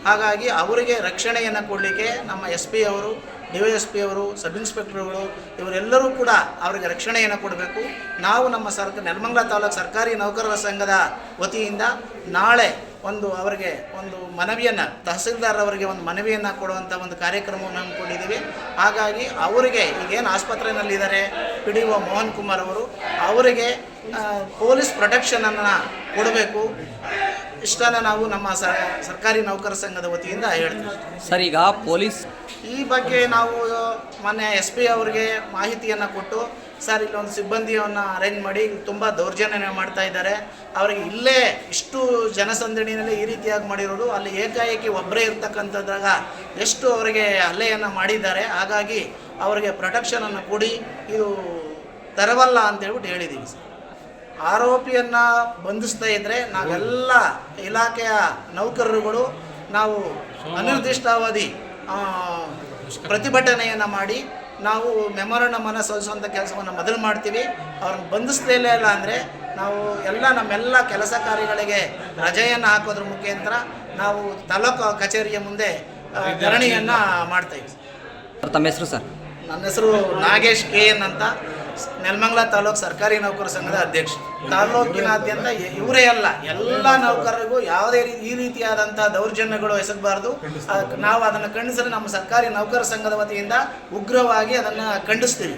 ಹಾಗಾಗಿ ಅವರಿಗೆ ರಕ್ಷಣೆಯನ್ನು ಕೊಡಲಿಕ್ಕೆ ನಮ್ಮ ಎಸ್ ಪಿ ಅವರು ಡಿ ವೈ ಎಸ್ ಪಿ ಅವರು, ಸಬ್ ಇನ್ಸ್ಪೆಕ್ಟರ್ಗಳು ಇವರೆಲ್ಲರೂ ಕೂಡ ಅವರಿಗೆ ರಕ್ಷಣೆಯನ್ನು ಕೊಡಬೇಕು. ನಾವು ನಮ್ಮ ಸರ್ಕ ನೆಲಮಂಗಲ ತಾಲೂಕು ಸರ್ಕಾರಿ ನೌಕರರ ಸಂಘದ ವತಿಯಿಂದ ನಾಳೆ ಒಂದು ಅವರಿಗೆ ಒಂದು ಮನವಿಯನ್ನು ತಹಸೀಲ್ದಾರ್ ಅವರಿಗೆ ಒಂದು ಮನವಿಯನ್ನು ಕೊಡುವಂಥ ಒಂದು ಕಾರ್ಯಕ್ರಮವನ್ನು ಹಮ್ಮಿಕೊಂಡಿದ್ದೀವಿ ಹಾಗಾಗಿ ಅವರಿಗೆ ಈಗೇನು ಆಸ್ಪತ್ರೆಯಲ್ಲಿದ್ದಾರೆ P D O Mohan Kumar ಅವರು ಅವರಿಗೆ ಪೊಲೀಸ್ ಪ್ರೊಟೆಕ್ಷನನ್ನು ಕೊಡಬೇಕು. ಇಷ್ಟನ್ನು ನಾವು ನಮ್ಮ ಸರ್ಕಾರಿ ನೌಕರ ಸಂಘದ ವತಿಯಿಂದ ಹೇಳ್ತೀವಿ. ಸರ್ ಈಗ ಪೊಲೀಸ್ ಈ ಬಗ್ಗೆ ನಾವು ಮೊನ್ನೆ ಎಸ್ ಪಿ ಅವರಿಗೆ ಮಾಹಿತಿಯನ್ನು ಕೊಟ್ಟು ಸರ್, ಇಲ್ಲೊಂದು ಸಿಬ್ಬಂದಿಯನ್ನು ಅರೇಂಜ್ ಮಾಡಿ ತುಂಬ ದೌರ್ಜನ್ಯ ಮಾಡ್ತಾ ಇದ್ದಾರೆ. ಅವರಿಗೆ ಇಲ್ಲೇ ಇಷ್ಟು ಜನಸಂದಣಿನಲ್ಲಿ ಈ ರೀತಿಯಾಗಿ ಮಾಡಿರೋದು, ಅಲ್ಲಿ ಏಕಾಏಕಿ ಒಬ್ಬರೇ ಇರ್ತಕ್ಕಂಥದ್ರಾಗ ಎಷ್ಟು ಅವರಿಗೆ ಹಲ್ಲೆಯನ್ನು ಮಾಡಿದ್ದಾರೆ. ಹಾಗಾಗಿ ಅವರಿಗೆ ಪ್ರೊಟೆಕ್ಷನನ್ನು ಕೊಡಿ, ಇದು ತರವಲ್ಲ ಅಂತೇಳ್ಬಿಟ್ಟು ಹೇಳಿದ್ದೀವಿ ಸರ್. ಆರೋಪಿಯನ್ನು ಬಂಧಿಸ್ತಾ ಇದ್ದರೆ ನಾವೆಲ್ಲ ಇಲಾಖೆಯ ನೌಕರರುಗಳು, ನಾವು ಅನಿರ್ದಿಷ್ಟಾವಧಿ ಪ್ರತಿಭಟನೆಯನ್ನು ಮಾಡಿ ನಾವು ಮೆಮೊರಂಡಮನ್ನು ಸಲ್ಲಿಸುವಂಥ ಕೆಲಸವನ್ನು ಮೊದಲು ಮಾಡ್ತೀವಿ. ಅವ್ರನ್ನ ಬಂಧಿಸ್ದೇ ಇಲ್ಲ ಅಂದರೆ ನಾವು ಎಲ್ಲ ನಮ್ಮೆಲ್ಲ ಕೆಲಸ ಕಾರ್ಯಗಳಿಗೆ ರಜೆಯನ್ನು ಹಾಕೋದ್ರ ಮುಖಾಂತರ ನಾವು ತಾಲೂಕು ಕಚೇರಿಯ ಮುಂದೆ ಧರಣಿಯನ್ನು ಧರಣಿಯನ್ನು ಮಾಡ್ತಾಯಿದ್ವಿ ತಮ್ಮ ಹೆಸರು ಸರ್? ನನ್ನ ಹೆಸರು ನಾಗೇಶ್ ಕೆ ಎನ್ ಅಂತ. ನೆಲಮಂಗಲ ತಾಲೂಕು ಸರ್ಕಾರಿ ನೌಕರ ಸಂಘದ ಅಧ್ಯಕ್ಷ. ತಾಲೂಕಿನಾದ್ಯಂತ ಇವರೇ ಅಲ್ಲ ಎಲ್ಲ ನೌಕರರಿಗೂ ಯಾವುದೇ ರೀತಿ ಈ ರೀತಿಯಾದಂತಹ ದೌರ್ಜನ್ಯಗಳು ಎಸಗಬಾರ್ದು. ನಾವು ಅದನ್ನು ಖಂಡಿಸಲು ನಮ್ಮ ಸರ್ಕಾರಿ ನೌಕರ ಸಂಘದ ವತಿಯಿಂದ ಉಗ್ರವಾಗಿ ಅದನ್ನು ಖಂಡಿಸ್ತೀವಿ.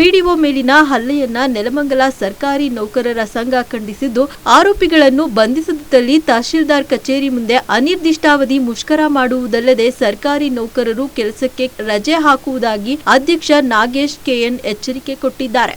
ಪಿಡಿಒ ಮೇಲಿನ ಹಲ್ಲೆಯನ್ನ ನೆಲಮಂಗಲ ಸರ್ಕಾರಿ ನೌಕರರ ಸಂಘ ಖಂಡಿಸಿದ್ದು, ಆರೋಪಿಗಳನ್ನು ಬಂಧಿಸದಿದ್ದಲ್ಲಿ ತಹಶೀಲ್ದಾರ್ ಕಚೇರಿ ಮುಂದೆ ಅನಿರ್ದಿಷ್ಟಾವಧಿ ಮುಷ್ಕರ ಮಾಡುವುದಲ್ಲದೆ ಸರ್ಕಾರಿ ನೌಕರರು ಕೆಲಸಕ್ಕೆ ರಜೆ ಹಾಕುವುದಾಗಿ ಅಧ್ಯಕ್ಷ ನಾಗೇಶ್ ಕೆಎನ್ ಎಚ್ಚರಿಕೆ ಕೊಟ್ಟಿದ್ದಾರೆ.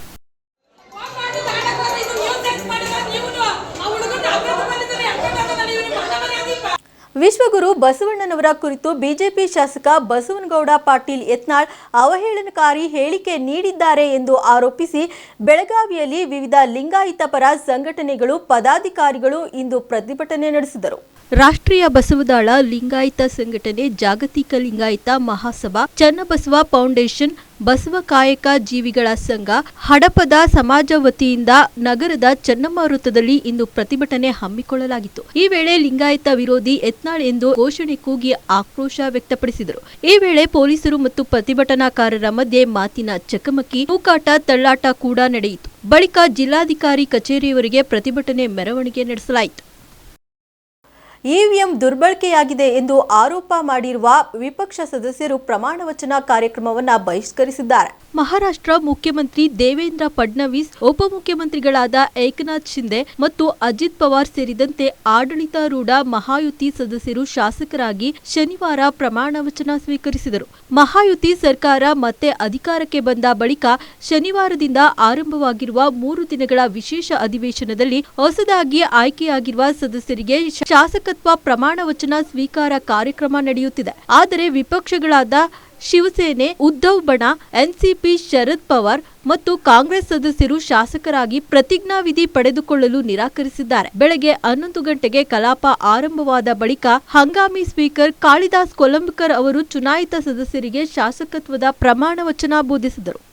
ವಿಶ್ವಗುರು ಬಸವಣ್ಣನವರ ಕುರಿತು ಬಿಜೆಪಿ ಶಾಸಕ ಬಸವನಗೌಡ ಪಾಟೀಲ್ ಯತ್ನಾಳ್ ಅವಹೇಳನಕಾರಿ ಹೇಳಿಕೆ ನೀಡಿದ್ದಾರೆ ಎಂದು ಆರೋಪಿಸಿ ಬೆಳಗಾವಿಯಲ್ಲಿ ವಿವಿಧ ಲಿಂಗಾಯತ ಪರ ಸಂಘಟನೆಗಳು, ಪದಾಧಿಕಾರಿಗಳು ಇಂದು ಪ್ರತಿಭಟನೆ ನಡೆಸಿದರು. ರಾಷ್ಟ್ರೀಯ ಬಸವದಾಳ ಲಿಂಗಾಯತ ಸಂಘಟನೆ ಜಾಗತಿಕ ಲಿಂಗಾಯತ ಮಹಾಸಭಾ ಚನ್ನಬಸವ ಫೌಂಡೇಶನ್ ಬಸವ ಕಾಯಕ ಜೀವಿಗಳ ಸಂಘ ಹಡಪದ ಸಮಾಜ ವತಿಯಿಂದ ನಗರದ ಚೆನ್ನಮ್ಮ ವೃತ್ತದಲ್ಲಿ ಇಂದು ಪ್ರತಿಭಟನೆ ಹಮ್ಮಿಕೊಳ್ಳಲಾಗಿತ್ತು. ಈ ವೇಳೆ ಲಿಂಗಾಯತ ವಿರೋಧಿ ಯತ್ನಾಳ್ ಎಂದು ಘೋಷಣೆ ಕೂಗಿ ಆಕ್ರೋಶ ವ್ಯಕ್ತಪಡಿಸಿದರು. ಈ ವೇಳೆ ಪೊಲೀಸರು ಮತ್ತು ಪ್ರತಿಭಟನಾಕಾರರ ಮಧ್ಯೆ ಮಾತಿನ ಚಕಮಕಿ ತೂಕಾಟ ತಳ್ಳಾಟ ಕೂಡ ನಡೆಯಿತು. ಬಳಿಕ ಜಿಲ್ಲಾಧಿಕಾರಿ ಕಚೇರಿಯವರಿಗೆ ಪ್ರತಿಭಟನೆ ಮೆರವಣಿಗೆ ನಡೆಸಲಾಯಿತು. ಇವಿಎಂ ದುರ್ಬಳಕೆಯಾಗಿದೆ ಎಂದು ಆರೋಪ ಮಾಡಿರುವ ವಿಪಕ್ಷ ಸದಸ್ಯರು ಪ್ರಮಾಣ ವಚನ ಕಾರ್ಯಕ್ರಮವನ್ನು ಬಹಿಷ್ಕರಿಸಿದ್ದಾರೆ. ಮಹಾರಾಷ್ಟ್ರ ಮುಖ್ಯಮಂತ್ರಿ ದೇವೇಂದ್ರ ಫಡ್ನವೀಸ್, ಉಪಮುಖ್ಯಮಂತ್ರಿಗಳಾದ ಏಕನಾಥ್ ಶಿಂದೆ ಮತ್ತು ಅಜಿತ್ ಪವಾರ್ ಸೇರಿದಂತೆ ಆಡಳಿತಾರೂಢ ಮಹಾಯುತಿ ಸದಸ್ಯರು ಶಾಸಕರಾಗಿ ಶನಿವಾರ ಪ್ರಮಾಣ ವಚನ ಸ್ವೀಕರಿಸಿದರು. ಮಹಾಯುತಿ ಸರ್ಕಾರ ಮತ್ತೆ ಅಧಿಕಾರಕ್ಕೆ ಬಂದ ಬಳಿಕ ಶನಿವಾರದಿಂದ ಆರಂಭವಾಗಿರುವ ಮೂರು ದಿನಗಳ ವಿಶೇಷ ಅಧಿವೇಶನದಲ್ಲಿ ಹೊಸದಾಗಿ ಆಯ್ಕೆಯಾಗಿರುವ ಸದಸ್ಯರಿಗೆ ಪ್ರಮಾಣ ವಚನ ಸ್ವೀಕಾರ ಕಾರ್ಯಕ್ರಮ ನಡೆಯುತ್ತಿದೆ. ಆದರೆ ವಿಪಕ್ಷಗಳಾದ ಶಿವಸೇನೆ, ಉದ್ಧವ್ ಬಣ, ಎನ್ಸಿಪಿ ಶರದ್ ಪವಾರ್ ಮತ್ತು ಕಾಂಗ್ರೆಸ್ ಸದಸ್ಯರು ಶಾಸಕರಾಗಿ ಪ್ರತಿಜ್ಞಾವಿಧಿ ಪಡೆದುಕೊಳ್ಳಲು ನಿರಾಕರಿಸಿದ್ದಾರೆ. ಬೆಳಗ್ಗೆ ಹನ್ನೊಂದು ಗಂಟೆಗೆ ಕಲಾಪ ಆರಂಭವಾದ ಬಳಿಕ ಹಂಗಾಮಿ ಸ್ಪೀಕರ್ ಕಾಳಿದಾಸ್ ಕೊಲಂಬಕರ್ ಅವರು ಚುನಾಯಿತ ಸದಸ್ಯರಿಗೆ ಶಾಸಕತ್ವದ ಪ್ರಮಾಣ ವಚನ ಬೋಧಿಸಿದರು.